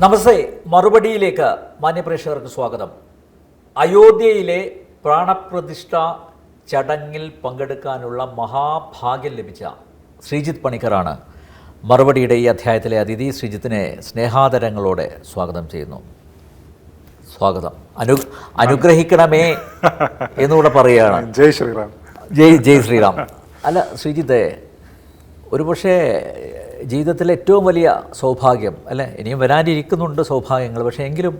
നമസ്തേ മറുപടിയിലേക്ക് മാന്യപ്രേക്ഷകർക്ക് സ്വാഗതം. അയോധ്യയിലെ പ്രാണപ്രതിഷ്ഠ ചടങ്ങിൽ പങ്കെടുക്കാനുള്ള മഹാഭാഗ്യം ലഭിച്ച ശ്രീജിത്ത് പണിക്കറാണ് മറുപടിയുടെ ഈ അധ്യായത്തിലെ അതിഥി ശ്രീജിത്തിനെ സ്നേഹാദരങ്ങളോടെ സ്വാഗതം ചെയ്യുന്നു. സ്വാഗതം. അനു അനുഗ്രഹിക്കണമേ എന്നുകൂടെ പറയുകയാണ്. ജയ് ശ്രീറാം. ജയ് ജയ് ശ്രീറാം. അല്ല ശ്രീജിത്തെ ഒരുപക്ഷെ ജീവിതത്തിലെ ഏറ്റവും വലിയ സൗഭാഗ്യം അല്ലെ? ഇനിയും വരാനിരിക്കുന്നുണ്ട് സൗഭാഗ്യങ്ങൾ പക്ഷേ എങ്കിലും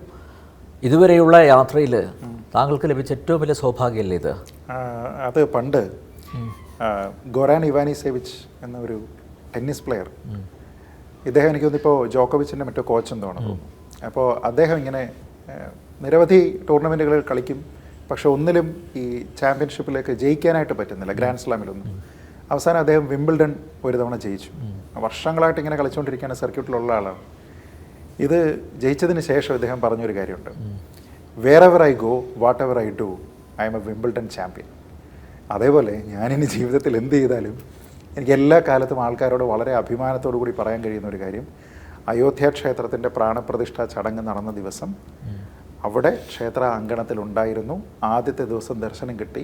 ഇതുവരെയുള്ള യാത്രയിൽ താങ്കൾക്ക് ലഭിച്ച ഏറ്റവും വലിയ സൗഭാഗ്യമല്ലേ ഇത്? അത് പണ്ട് ഗൊറാൻ ഇവാനിസേവിച്ച് എന്ന ഒരു ടെന്നീസ് പ്ലെയർ ഇദ്ദേഹം എനിക്ക് തോന്നിപ്പോൾ ജോക്കോവിച്ചിന്റെ മറ്റോ കോച്ചെന്ന് തോന്നുന്നു. അപ്പോൾ അദ്ദേഹം ഇങ്ങനെ നിരവധി ടൂർണമെന്റുകളിൽ കളിക്കും പക്ഷെ ഒന്നിലും ഈ ചാമ്പ്യൻഷിപ്പിലേക്ക് ജയിക്കാനായിട്ട് പറ്റുന്നില്ല ഗ്രാൻഡ് സ്ലാമിലൊന്നും അവസാനം അദ്ദേഹം വിംബിൾഡൺ ഒരു തവണ ജയിച്ചു. വർഷങ്ങളായിട്ട് ഇങ്ങനെ കളിച്ചുകൊണ്ടിരിക്കുന്ന സർക്യൂട്ടിലുള്ള ആളാണ്. ഇത് ജയിച്ചതിന് ശേഷം ഇദ്ദേഹം പറഞ്ഞൊരു കാര്യമുണ്ട്. Wherever I go whatever I do I am a Wimbledon champion അതേപോലെ ഞാനിനി ജീവിതത്തിൽ എന്ത് ചെയ്താലും എനിക്ക് എല്ലാ കാലത്തും ആൾക്കാരോട് വളരെ അഭിമാനത്തോടു കൂടി പറയാൻ കഴിയുന്ന ഒരു കാര്യം അയോധ്യ ക്ഷേത്രത്തിന്റെ പ്രാണപ്രതിഷ്ഠ ചടങ്ങ് നടന്ന ദിവസം അവിടെ ക്ഷേത്ര അങ്കണത്തിലുണ്ടായിരുന്നു ആദ്യത്തെ ദിവസം ദർശനം കിട്ടി.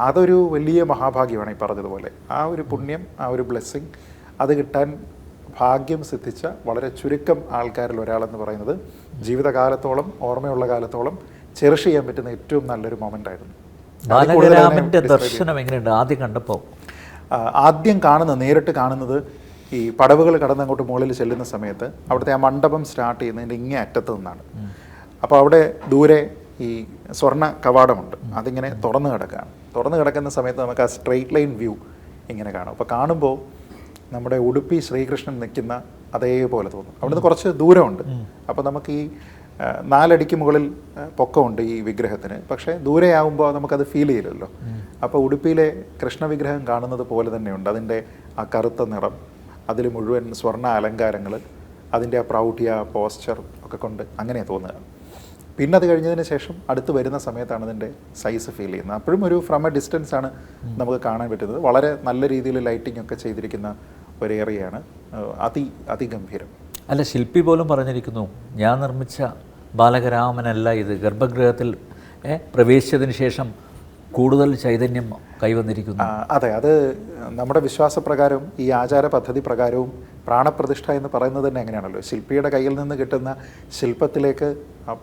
അതൊരു വലിയ മഹാഭാഗ്യമാണ് ഈ പറഞ്ഞതുപോലെ. ആ ഒരു പുണ്യം ആ ഒരു ബ്ലെസ്സിങ് അത് കിട്ടാൻ ഭാഗ്യം സിദ്ധിച്ച വളരെ ചുരുക്കം ആൾക്കാരിൽ ഒരാളെന്ന് പറയുന്നത് ജീവിതകാലത്തോളം ഓർമ്മയുള്ള കാലത്തോളം ചെറിഷ് ചെയ്യാൻ പറ്റുന്ന ഏറ്റവും നല്ലൊരു മൊമെന്റ് ആയിരുന്നു. ദർശനം എങ്ങനെയുണ്ട്? ആദ്യം കണ്ടപ്പോൾ? ആദ്യം കാണുന്ന നേരിട്ട് കാണുന്നത് ഈ പടവുകൾ കടന്ന് അങ്ങോട്ട് മുകളിൽ ചെല്ലുന്ന സമയത്ത് അവിടുത്തെ ആ മണ്ഡപം സ്റ്റാർട്ട് ചെയ്യുന്നതിന്റെ ഇങ്ങേ അറ്റത്ത് നിന്നാണ്. അപ്പോൾ അവിടെ ദൂരെ ഈ സ്വർണ കവാടമുണ്ട്. അതിങ്ങനെ തുറന്നു കിടക്കുകയാണ്. തുറന്നു കിടക്കുന്ന സമയത്ത് നമുക്ക് ആ സ്ട്രെയിറ്റ് ലൈൻ വ്യൂ ഇങ്ങനെ കാണും. അപ്പോൾ കാണുമ്പോൾ നമ്മുടെ ഉടുപ്പി ശ്രീകൃഷ്ണൻ നിൽക്കുന്ന അതേപോലെ തോന്നും. അവിടുന്ന് കുറച്ച് ദൂരമുണ്ട്. അപ്പോൾ നമുക്ക് ഈ നാലടിക്ക് മുകളിൽ പൊക്കമുണ്ട് ഈ വിഗ്രഹത്തിന്. പക്ഷേ ദൂരെയാവുമ്പോൾ നമുക്കത് ഫീൽ ചെയ്യില്ലല്ലോ. അപ്പോൾ ഉടുപ്പിയിലെ കൃഷ്ണ വിഗ്രഹം കാണുന്നത് പോലെ തന്നെയുണ്ട്. അതിന്റെ ആ കറുത്ത നിറം അതിൽ മുഴുവൻ സ്വർണ അലങ്കാരങ്ങൾ അതിന്റെ ആ പ്രൗഢിയ പോസ്ചർ ഒക്കെ കൊണ്ട് അങ്ങനെ തോന്നുക. പിന്നെ അത് കഴിഞ്ഞതിന് ശേഷം അടുത്ത് വരുന്ന സമയത്താണ് അതിന്റെ സൈസ് ഫീൽ ചെയ്യുന്നത്. അപ്പോഴും ഒരു ഫ്രം എ ഡിസ്റ്റൻസ് ആണ് നമുക്ക് കാണാൻ പറ്റുന്നത്. വളരെ നല്ല രീതിയിൽ ലൈറ്റിംഗ് ഒക്കെ ചെയ്തിരിക്കുന്ന ഒരു ഏറിയയാണ് അതി അതിഗംഭീരം. അല്ല ശില്പി പോലും പറഞ്ഞിരിക്കുന്നു ഞാൻ നിർമ്മിച്ച ബാലകരാമനല്ല ഇത്. ഗർഭഗൃഹത്തിൽ പ്രവേശിച്ചതിന് ശേഷം കൂടുതൽ ചൈതന്യം കൈവന്നിരിക്കുന്നു. അതെ അത് നമ്മുടെ വിശ്വാസപ്രകാരം ഈ ആചാര പദ്ധതി പ്രകാരവും പ്രാണപ്രതിഷ്ഠ എന്ന് പറയുന്നത് തന്നെ എങ്ങനെയാണല്ലോ? ശില്പിയുടെ കയ്യിൽ നിന്ന് കിട്ടുന്ന ശില്പത്തിലേക്ക്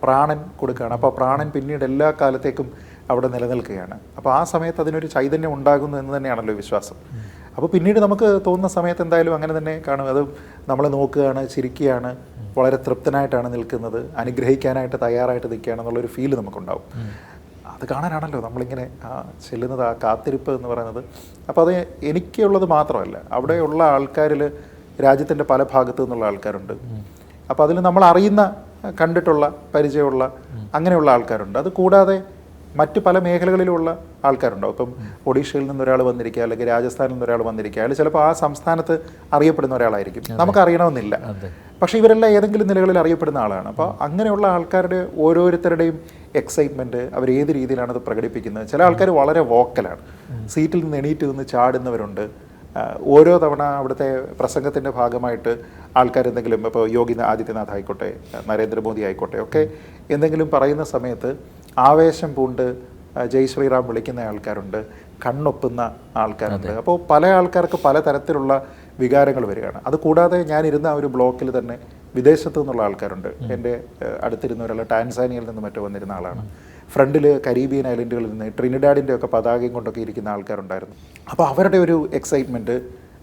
പ്രാണൻ കൊടുക്കുകയാണ്. അപ്പോൾ പ്രാണൻ പിന്നീട് എല്ലാ കാലത്തേക്കും അവിടെ നിലനിൽക്കുകയാണ്. അപ്പോൾ ആ സമയത്ത് അതിനൊരു ചൈതന്യം ഉണ്ടാകുന്നു എന്ന് തന്നെയാണല്ലോ വിശ്വാസം. അപ്പോൾ പിന്നീട് നമുക്ക് തോന്നുന്ന സമയത്ത് എന്തായാലും അങ്ങനെ തന്നെ കാണും. അത് നമ്മൾ നോക്കുകയാണ് ചിരിക്കുകയാണ് വളരെ തൃപ്തനായിട്ടാണ് നിൽക്കുന്നത് അനുഗ്രഹിക്കാനായിട്ട് തയ്യാറായിട്ട് നിൽക്കുകയാണെന്നുള്ളൊരു ഫീൽ നമുക്കുണ്ടാവും. അത് കാണാനാണല്ലോ നമ്മളിങ്ങനെ ചെല്ലുന്നത് ആ കാത്തിരിപ്പ് എന്ന് പറയുന്നത്. അപ്പോൾ അത് എനിക്കുള്ളത് മാത്രമല്ല അവിടെയുള്ള ആൾക്കാരിൽ രാജ്യത്തിന്റെ പല ഭാഗത്തു നിന്നുള്ള ആൾക്കാരുണ്ട്. അപ്പോൾ അതിൽ നമ്മൾ അറിയുന്ന കണ്ടിട്ടുള്ള പരിചയമുള്ള അങ്ങനെയുള്ള ആൾക്കാരുണ്ട്. അത് കൂടാതെ മറ്റ് പല മേഖലകളിലുള്ള ആൾക്കാരുണ്ടാവും ഇപ്പം ഒഡീഷയിൽ നിന്നൊരാൾ വന്നിരിക്കുക അല്ലെങ്കിൽ രാജസ്ഥാനിൽ നിന്നൊരാൾ വന്നിരിക്കുക അല്ലെങ്കിൽ ചിലപ്പോൾ ആ സംസ്ഥാനത്ത് അറിയപ്പെടുന്ന ഒരാളായിരിക്കും. നമുക്ക് അറിയണമെന്നില്ല. പക്ഷേ ഇവരെല്ലാം ഏതെങ്കിലും നിലകളിൽ അറിയപ്പെടുന്ന ആളാണ്. അപ്പോൾ അങ്ങനെയുള്ള ആൾക്കാരുടെ ഓരോരുത്തരുടെയും എക്സൈറ്റ്മെന്റ് അവർ ഏത് രീതിയിലാണ് അത് പ്രകടിപ്പിക്കുന്നത്? ചില ആൾക്കാർ വളരെ വോക്കലാണ് സീറ്റിൽ നിന്ന് എണീറ്റ് നിന്ന് ചാടുന്നവരുണ്ട്. ഓരോ തവണ അവിടുത്തെ പ്രസംഗത്തിന്റെ ഭാഗമായിട്ട് ആൾക്കാർ എന്തെങ്കിലും ഇപ്പോൾ യോഗി ആദിത്യനാഥ് ആയിക്കോട്ടെ നരേന്ദ്രമോദി ആയിക്കോട്ടെ ഒക്കെ എന്തെങ്കിലും പറയുന്ന സമയത്ത് ആവേശം പൂണ്ട് ജയ് ശ്രീറാം വിളിക്കുന്ന ആൾക്കാരുണ്ട് കണ്ണൊപ്പുന്ന ആൾക്കാരുണ്ട്. അപ്പോൾ പല ആൾക്കാർക്ക് പല തരത്തിലുള്ള വികാരങ്ങൾ വരികയാണ്. അതുകൂടാതെ ഞാൻ ഇരുന്ന ആ ഒരു ബ്ലോക്കിൽ തന്നെ വിദേശത്തു നിന്നുള്ള ആൾക്കാരുണ്ട്. എന്റെ അടുത്തിരുന്ന ഒരാൾ ടാൻസാനിയയിൽ നിന്ന് മറ്റോ വന്നിരുന്ന ആളാണ്. ഫ്രണ്ടിൽ കരീബിയൻ ഐലൻഡുകളിൽ നിന്ന് ട്രിനിഡാഡിന്റെ ഒക്കെ പതാകയും കൊണ്ടൊക്കെ ഇരിക്കുന്ന ആൾക്കാരുണ്ടായിരുന്നു. അപ്പോൾ അവരുടെ ഒരു എക്സൈറ്റ്മെന്റ്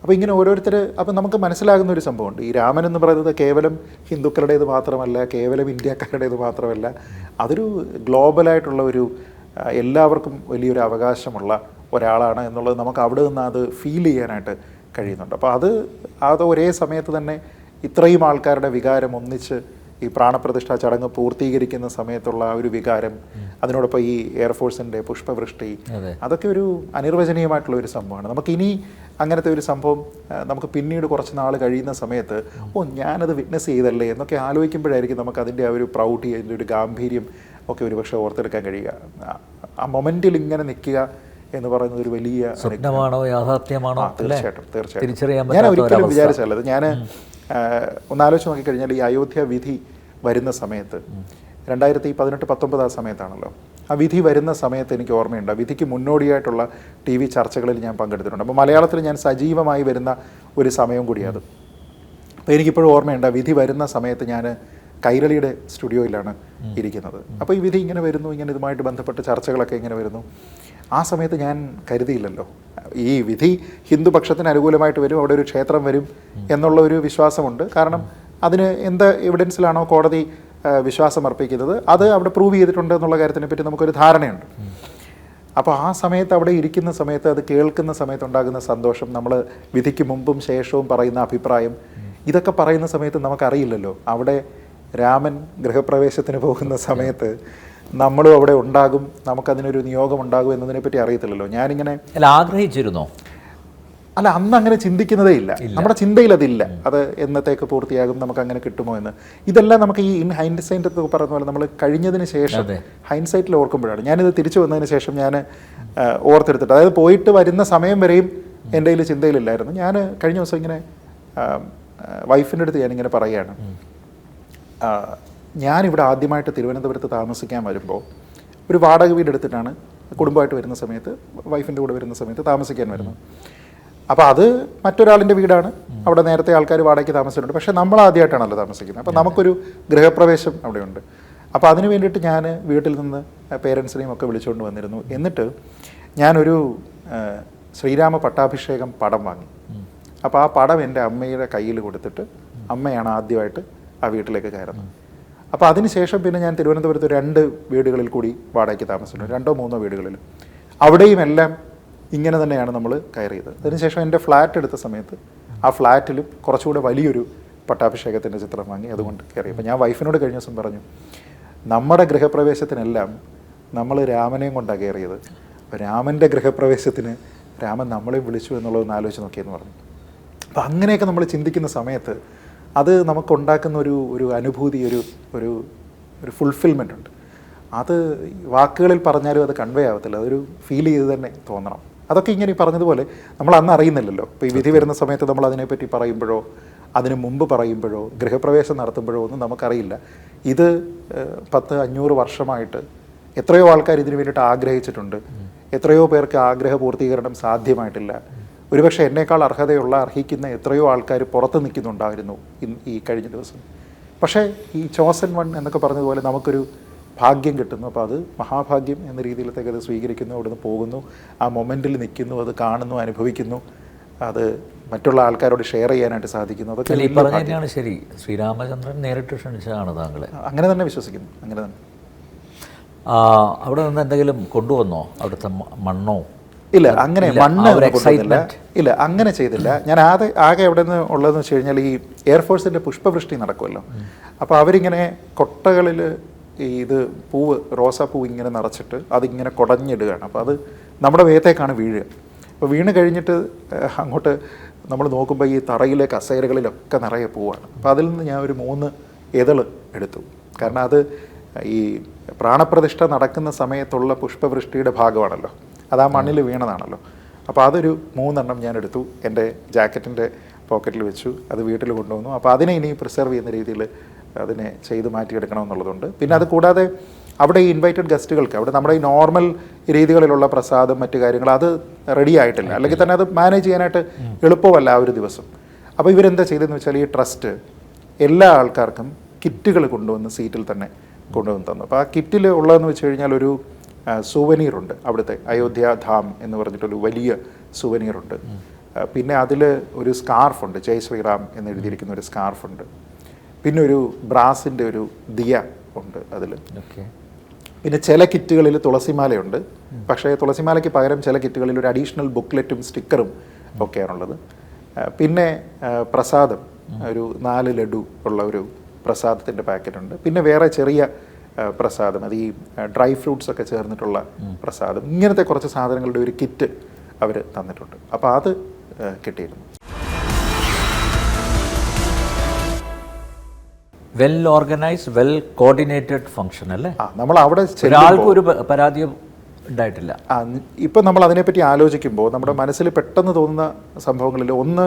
അപ്പോൾ ഇങ്ങനെ ഓരോരുത്തർ അപ്പോൾ നമുക്ക് മനസ്സിലാകുന്ന ഒരു സംഭവമുണ്ട്. ഈ രാമൻ എന്ന് പറയുന്നത് കേവലം ഹിന്ദുക്കളുടേത് മാത്രമല്ല കേവലം ഇന്ത്യക്കാരുടേത് മാത്രമല്ല അതൊരു ഗ്ലോബലായിട്ടുള്ള ഒരു എല്ലാവർക്കും വലിയൊരു അവകാശമുള്ള ഒരാളാണ് എന്നുള്ളത് നമുക്ക് അവിടെ നിന്ന് അത് ഫീൽ ചെയ്യാനായിട്ട് കഴിയുന്നുണ്ട്. അപ്പോൾ അത് അത് ഒരേ സമയത്ത് തന്നെ ഇത്രയും ആൾക്കാരുടെ വികാരം ഒന്നിച്ച് ഈ പ്രാണപ്രതിഷ്ഠാ ചടങ്ങ് പൂർത്തീകരിക്കുന്ന സമയത്തുള്ള ആ ഒരു വികാരം അതിനോടൊപ്പം ഈ എയർഫോഴ്സിന്റെ പുഷ്പവൃഷ്ടി അതൊക്കെ ഒരു അനിർവചനീയമായിട്ടുള്ള ഒരു സംഭവമാണ്. നമുക്ക് ഇനി അങ്ങനത്തെ ഒരു സംഭവം നമുക്ക് പിന്നീട് കുറച്ച് നാൾ കഴിയുന്ന സമയത്ത് ഓ ഞാനത് വിറ്റ്നസ് ചെയ്തല്ലേ എന്നൊക്കെ ആലോചിക്കുമ്പോഴായിരിക്കും നമുക്ക് അതിന്റെ ആ ഒരു പ്രൗഢി അതിന്റെ ഒരു ഗാംഭീര്യം ഒക്കെ ഒരുപക്ഷെ ഓർത്തെടുക്കാൻ കഴിയുക. ആ- മൊമെന്റിൽ മൊമെന്റിൽ ഇങ്ങനെ നിൽക്കുക എന്ന് പറയുന്നത് ഒരു വലിയ സ്വപ്നമാണോ യാഥാർത്ഥ്യമാണോ തീർച്ചയായിട്ടും തീർച്ചയായിട്ടും. ഞാൻ ഒരിക്കലും വിചാരിച്ചല്ലത് വിചാരിച്ചല്ല ഞാൻ ഒന്നാലോചിച്ച് നോക്കിക്കഴിഞ്ഞാൽ ഈ അയോധ്യ വിധി വരുന്ന സമയത്ത് രണ്ടായിരത്തി പതിനെട്ട് പത്തൊമ്പത് ആ സമയത്താണല്ലോ. ആ വിധി വരുന്ന സമയത്ത് എനിക്ക് ഓർമ്മയുണ്ട്. ആ വിധിക്ക് മുന്നോടിയായിട്ടുള്ള ടി വി ചർച്ചകളിൽ ഞാൻ പങ്കെടുത്തിട്ടുണ്ട്. അപ്പോൾ മലയാളത്തിൽ ഞാൻ സജീവമായി വരുന്ന ഒരു സമയം കൂടിയത് അപ്പോൾ എനിക്കിപ്പോഴും ഓർമ്മയുണ്ട്. ആ വിധി വരുന്ന സമയത്ത് ഞാൻ കൈരളിയുടെ സ്റ്റുഡിയോയിലാണ് ഇരിക്കുന്നത്. അപ്പോൾ ഈ വിധി ഇങ്ങനെ വരുന്നു. ഇങ്ങനെ ഇതുമായിട്ട് ബന്ധപ്പെട്ട ചർച്ചകളൊക്കെ ഇങ്ങനെ വരുന്നു. ആ സമയത്ത് ഞാൻ കരുതിയില്ലല്ലോ. ഈ വിധി ഹിന്ദുപക്ഷത്തിന് അനുകൂലമായിട്ട് വരും അവിടെ ഒരു ക്ഷേത്രം വരും എന്നുള്ള ഒരു വിശ്വാസമുണ്ട്. കാരണം അതിന് എന്ത് എവിഡൻസിലാണോ കോടതി വിശ്വാസം അർപ്പിക്കുന്നത്? അത് അവിടെ പ്രൂവ് ചെയ്തിട്ടുണ്ട് എന്നുള്ള കാര്യത്തിനെ പറ്റി നമുക്കൊരു ധാരണയുണ്ട്. അപ്പോൾ ആ സമയത്ത് അവിടെ ഇരിക്കുന്ന സമയത്ത് അത് കേൾക്കുന്ന സമയത്ത് ഉണ്ടാകുന്ന സന്തോഷം നമ്മൾ വിധിക്ക് മുമ്പും ശേഷവും പറയുന്ന അഭിപ്രായം ഇതൊക്കെ പറയുന്ന സമയത്ത് നമുക്കറിയില്ലല്ലോ. അവിടെ രാമൻ ഗൃഹപ്രവേശത്തിന് പോകുന്ന സമയത്ത് നമ്മളും അവിടെ ഉണ്ടാകും നമുക്കതിനൊരു നിയോഗം ഉണ്ടാകും എന്നതിനെ പറ്റി അറിയത്തില്ലല്ലോ. ഞാനിങ്ങനെ അല്ല ആഗ്രഹിച്ചിരുന്നോ? അല്ല അന്ന് അങ്ങനെ ചിന്തിക്കുന്നതേ ഇല്ല. നമ്മുടെ ചിന്തയിൽ അതില്ല അത് എന്നത്തേക്ക് പൂർത്തിയാകും നമുക്ക് അങ്ങനെ കിട്ടുമോ എന്ന്. ഇതെല്ലാം നമുക്ക് ഈ ഇൻ ഹൈൻഡ്സൈറ്റ് ഒക്കെ പറയുന്ന പോലെ നമ്മൾ കഴിഞ്ഞതിന് ശേഷം അതെ. ഹൈൻസൈറ്റിൽ ഓർക്കുമ്പോഴാണ്. ഞാനിത് തിരിച്ചു വന്നതിന് ശേഷം ഞാൻ ഓർത്തെടുത്തിട്ട് അതായത് പോയിട്ട് വരുന്ന സമയം വരെയും എന്റെ കയ്യിൽ ചിന്തയിലില്ലായിരുന്നു. ഞാൻ കഴിഞ്ഞ ദിവസം ഇങ്ങനെ വൈഫിന്റെ അടുത്ത് ഞാനിങ്ങനെ പറയുകയാണ്. ഞാനിവിടെ ആദ്യമായിട്ട് തിരുവനന്തപുരത്ത് താമസിക്കാൻ വരുമ്പോൾ ഒരു വാടക വീട് എടുത്തിട്ടാണ് കുടുംബമായിട്ട് വരുന്ന സമയത്ത് വൈഫിന്റെ കൂടെ വരുന്ന സമയത്ത് താമസിക്കാൻ വരുന്നത്. അപ്പോൾ അത് മറ്റൊരാളിന്റെ വീടാണ്. അവിടെ നേരത്തെ ആൾക്കാർ വാടകയ്ക്ക് താമസിച്ചിട്ടുണ്ട്. പക്ഷേ നമ്മൾ ആദ്യമായിട്ടാണല്ലോ താമസിക്കുന്നത്. അപ്പോൾ നമുക്കൊരു ഗൃഹപ്രവേശം അവിടെയുണ്ട്. അപ്പോൾ അതിന് വേണ്ടിയിട്ട് ഞാൻ വീട്ടിൽ നിന്ന് പേരൻസിനെയും ഒക്കെ വിളിച്ചുകൊണ്ട് വന്നിരുന്നു. എന്നിട്ട് ഞാനൊരു ശ്രീരാമ പട്ടാഭിഷേകം പടം വാങ്ങി. അപ്പോൾ ആ പടം എന്റെ അമ്മയുടെ കയ്യിൽ കൊടുത്തിട്ട് അമ്മയാണ് ആദ്യമായിട്ട് ആ വീട്ടിലേക്ക് കയറുന്നത്. അപ്പോൾ അതിനുശേഷം പിന്നെ ഞാൻ തിരുവനന്തപുരത്ത് രണ്ട് വീടുകളിൽ കൂടി വാടകയ്ക്ക് താമസിച്ചിട്ടുണ്ട്. രണ്ടോ മൂന്നോ വീടുകളിൽ. അവിടെയും എല്ലാം ഇങ്ങനെ തന്നെയാണ് നമ്മൾ കയറിയത്. അതിനുശേഷം എന്റെ ഫ്ലാറ്റ് എടുത്ത സമയത്ത് ആ ഫ്ലാറ്റിലും കുറച്ചുകൂടെ വലിയൊരു പട്ടാഭിഷേകത്തിന്റെ ചിത്രം വാങ്ങി അതുകൊണ്ട് കയറി. അപ്പോൾ ഞാൻ വൈഫിനോട് കഴിഞ്ഞ ദിവസം പറഞ്ഞു നമ്മുടെ ഗൃഹപ്രവേശത്തിനെല്ലാം നമ്മൾ രാമനെയും കൊണ്ടാണ് കയറിയത്. അപ്പോൾ രാമന്റെ ഗൃഹപ്രവേശത്തിന് രാമൻ നമ്മളെ വിളിച്ചു എന്നുള്ളതൊന്ന് ആലോചിച്ച് നോക്കിയെന്ന് പറഞ്ഞു. അപ്പോൾ അങ്ങനെയൊക്കെ നമ്മൾ ചിന്തിക്കുന്ന സമയത്ത് അത് നമുക്കുണ്ടാക്കുന്ന ഒരു ഒരു അനുഭൂതി ഒരു ഒരു ഒരു ഫുൾഫിൽമെന്റ് ഉണ്ട്. അത് വാക്കുകളിൽ പറഞ്ഞാലും അത് കൺവേ ആവത്തില്ല. അതൊരു ഫീൽ ചെയ്ത് തന്നെ തോന്നണം. അതൊക്കെ ഇങ്ങനെ ഈ പറഞ്ഞതുപോലെ നമ്മൾ അന്ന് അറിയുന്നില്ലല്ലോ. ഇപ്പോൾ ഈ വിധി വരുന്ന സമയത്ത് നമ്മൾ അതിനെപ്പറ്റി പറയുമ്പോഴോ അതിന് മുമ്പ് പറയുമ്പോഴോ ഗൃഹപ്രവേശം നടത്തുമ്പോഴോ ഒന്നും നമുക്കറിയില്ല. ഇത് പത്ത് അഞ്ഞൂറ് വർഷമായിട്ട് എത്രയോ ആൾക്കാർ ഇതിനു വേണ്ടിയിട്ട് ആഗ്രഹിച്ചിട്ടുണ്ട്. എത്രയോ പേർക്ക് ആഗ്രഹ പൂർത്തീകരണം സാധ്യമായിട്ടില്ല ഒരുപക്ഷെ എന്നേക്കാൾ അർഹതയുള്ള അർഹിക്കുന്ന എത്രയോ ആൾക്കാർ പുറത്ത് നിൽക്കുന്നുണ്ടായിരുന്നു ഈ കഴിഞ്ഞ ദിവസം. പക്ഷേ ഈ ചോസൻ വൺ എന്നൊക്കെ പറഞ്ഞതുപോലെ നമുക്കൊരു ഭാഗ്യം കിട്ടുന്നു. അപ്പോൾ അത് മഹാഭാഗ്യം എന്ന രീതിയിലത്തേക്ക് അത് സ്വീകരിക്കുന്നു അവിടുന്ന് പോകുന്നു. ആ മൊമെന്റിൽ നിൽക്കുന്നു അത് കാണുന്നു അനുഭവിക്കുന്നു. അത് മറ്റുള്ള ആൾക്കാരോട് ഷെയർ ചെയ്യാനായിട്ട് സാധിക്കുന്നു. അതൊക്കെ ഈ ശരി. ശ്രീരാമചന്ദ്രൻ നേരിട്ട് ക്ഷണിച്ചതാണ് താങ്കളെ. അങ്ങനെ തന്നെ വിശ്വസിക്കുന്നു. അങ്ങനെ തന്നെ. അവിടെ നിന്ന് എന്തെങ്കിലും കൊണ്ടുവന്നോ? അവിടുത്തെ മണ്ണോ? ഇല്ല അങ്ങനെ മണ്ണ് ഇല്ല അങ്ങനെ ചെയ്തില്ല. ഞാൻ ആകെ ആകെ എവിടെ നിന്ന് ഉള്ളതെന്ന് വെച്ച് കഴിഞ്ഞാൽ ഈ എയർഫോഴ്സിന്റെ പുഷ്പവൃഷ്ടി നടക്കുമല്ലോ. അപ്പോൾ അവരിങ്ങനെ കൊട്ടകളിൽ ഈ ഇത് പൂവ് റോസാപ്പൂ ഇങ്ങനെ നിറച്ചിട്ട് അതിങ്ങനെ കുടഞ്ഞിടുകയാണ്. അപ്പോൾ അത് നമ്മുടെ വേത്തേക്കാണ് വീഴുക. അപ്പോൾ വീണ് കഴിഞ്ഞിട്ട് അങ്ങോട്ട് നമ്മൾ നോക്കുമ്പോൾ ഈ തറയിലെ കസേരകളിലൊക്കെ നിറയെ പൂവാണ്. അപ്പോൾ അതിൽ നിന്ന് ഞാൻ ഒരു മൂന്ന് എതൾ എടുത്തു. കാരണം അത് ഈ പ്രാണപ്രതിഷ്ഠ നടക്കുന്ന സമയത്തുള്ള പുഷ്പവൃഷ്ടിയുടെ ഭാഗമാണല്ലോ. അത് ആ മണ്ണിൽ വീണതാണല്ലോ. അപ്പോൾ അതൊരു മൂന്നെണ്ണം ഞാൻ എടുത്തു. എന്റെ ജാക്കറ്റിന്റെ പോക്കറ്റിൽ വെച്ചു. അത് വീട്ടിൽ കൊണ്ടുവന്നു. അപ്പോൾ അതിനെ ഇനി പ്രിസർവ് ചെയ്യുന്ന രീതിയിൽ അതിനെ ചെയ്ത് മാറ്റിയെടുക്കണമെന്നുള്ളതുണ്ട്. പിന്നെ അത് കൂടാതെ അവിടെ ഈ ഇൻവൈറ്റഡ് ഗസ്റ്റുകൾക്ക് അവിടെ നമ്മുടെ ഈ നോർമൽ രീതികളിലുള്ള പ്രസാദം മറ്റു കാര്യങ്ങൾ അത് റെഡി ആയിട്ടില്ല. അല്ലെങ്കിൽ തന്നെ അത് മാനേജ് ചെയ്യാനായിട്ട് എളുപ്പമല്ല ആ ഒരു ദിവസം. അപ്പോൾ ഇവരെന്താ ചെയ്തതെന്ന് വെച്ചാൽ ഈ ട്രസ്റ്റ് എല്ലാ ആൾക്കാർക്കും കിറ്റുകൾ കൊണ്ടുവന്ന് സീറ്റിൽ തന്നെ കൊണ്ടുവന്ന് തന്നു. അപ്പോൾ ആ കിറ്റിൽ ഉള്ളതെന്ന് വെച്ച് കഴിഞ്ഞാൽ ഒരു സുവനീർ ഉണ്ട് അവിടുത്തെ അയോധ്യ ധാം എന്ന് പറഞ്ഞിട്ടൊരു വലിയ സുവനീറുണ്ട്. പിന്നെ അതിൽ ഒരു സ്കാർഫ് ഉണ്ട് ജയ് ശ്രീറാം എന്ന് എഴുതിയിരിക്കുന്ന ഒരു സ്കാർഫ് ഉണ്ട് പിന്നെ ഒരു ബ്രാസിന്റെ ഒരു ദിയ ഉണ്ട് അതിൽ ഓക്കെ. പിന്നെ ചില കിറ്റുകളിൽ തുളസിമാലയുണ്ട്. പക്ഷേ തുളസിമാലയ്ക്ക് പകരം ചില കിറ്റുകളിൽ ഒരു അഡീഷണൽ ബുക്ക്ലെറ്റും സ്റ്റിക്കറും ഒക്കെയാണുള്ളത്. ഉള്ളത് പിന്നെ പ്രസാദം. ഒരു നാല് ലഡു ഉള്ള ഒരു പ്രസാദത്തിന്റെ പാക്കറ്റ് ഉണ്ട് പിന്നെ വേറെ ചെറിയ പ്രസാദം. അത് ഈ ഡ്രൈ ഫ്രൂട്ട്സ് ഒക്കെ ചേർന്നിട്ടുള്ള പ്രസാദം. ഇങ്ങനത്തെ കുറച്ച് സാധനങ്ങളുടെ ഒരു കിറ്റ് അവർ തന്നിട്ടുണ്ട്. അപ്പോൾ അത് കിട്ടിയിരുന്നു. Well organised well coordinated function അല്ലേ? ആ നമ്മൾ അവിടെ ഒരാൾക്കും ഒരു പരാതി പരാതിയും ഉണ്ടായിട്ടില്ല. ആ ഇപ്പം നമ്മൾ അതിനെപ്പറ്റി ആലോചിക്കുമ്പോൾ നമ്മുടെ മനസ്സിൽ പെട്ടെന്ന് തോന്നുന്ന സംഭവങ്ങളിൽ ഒന്ന്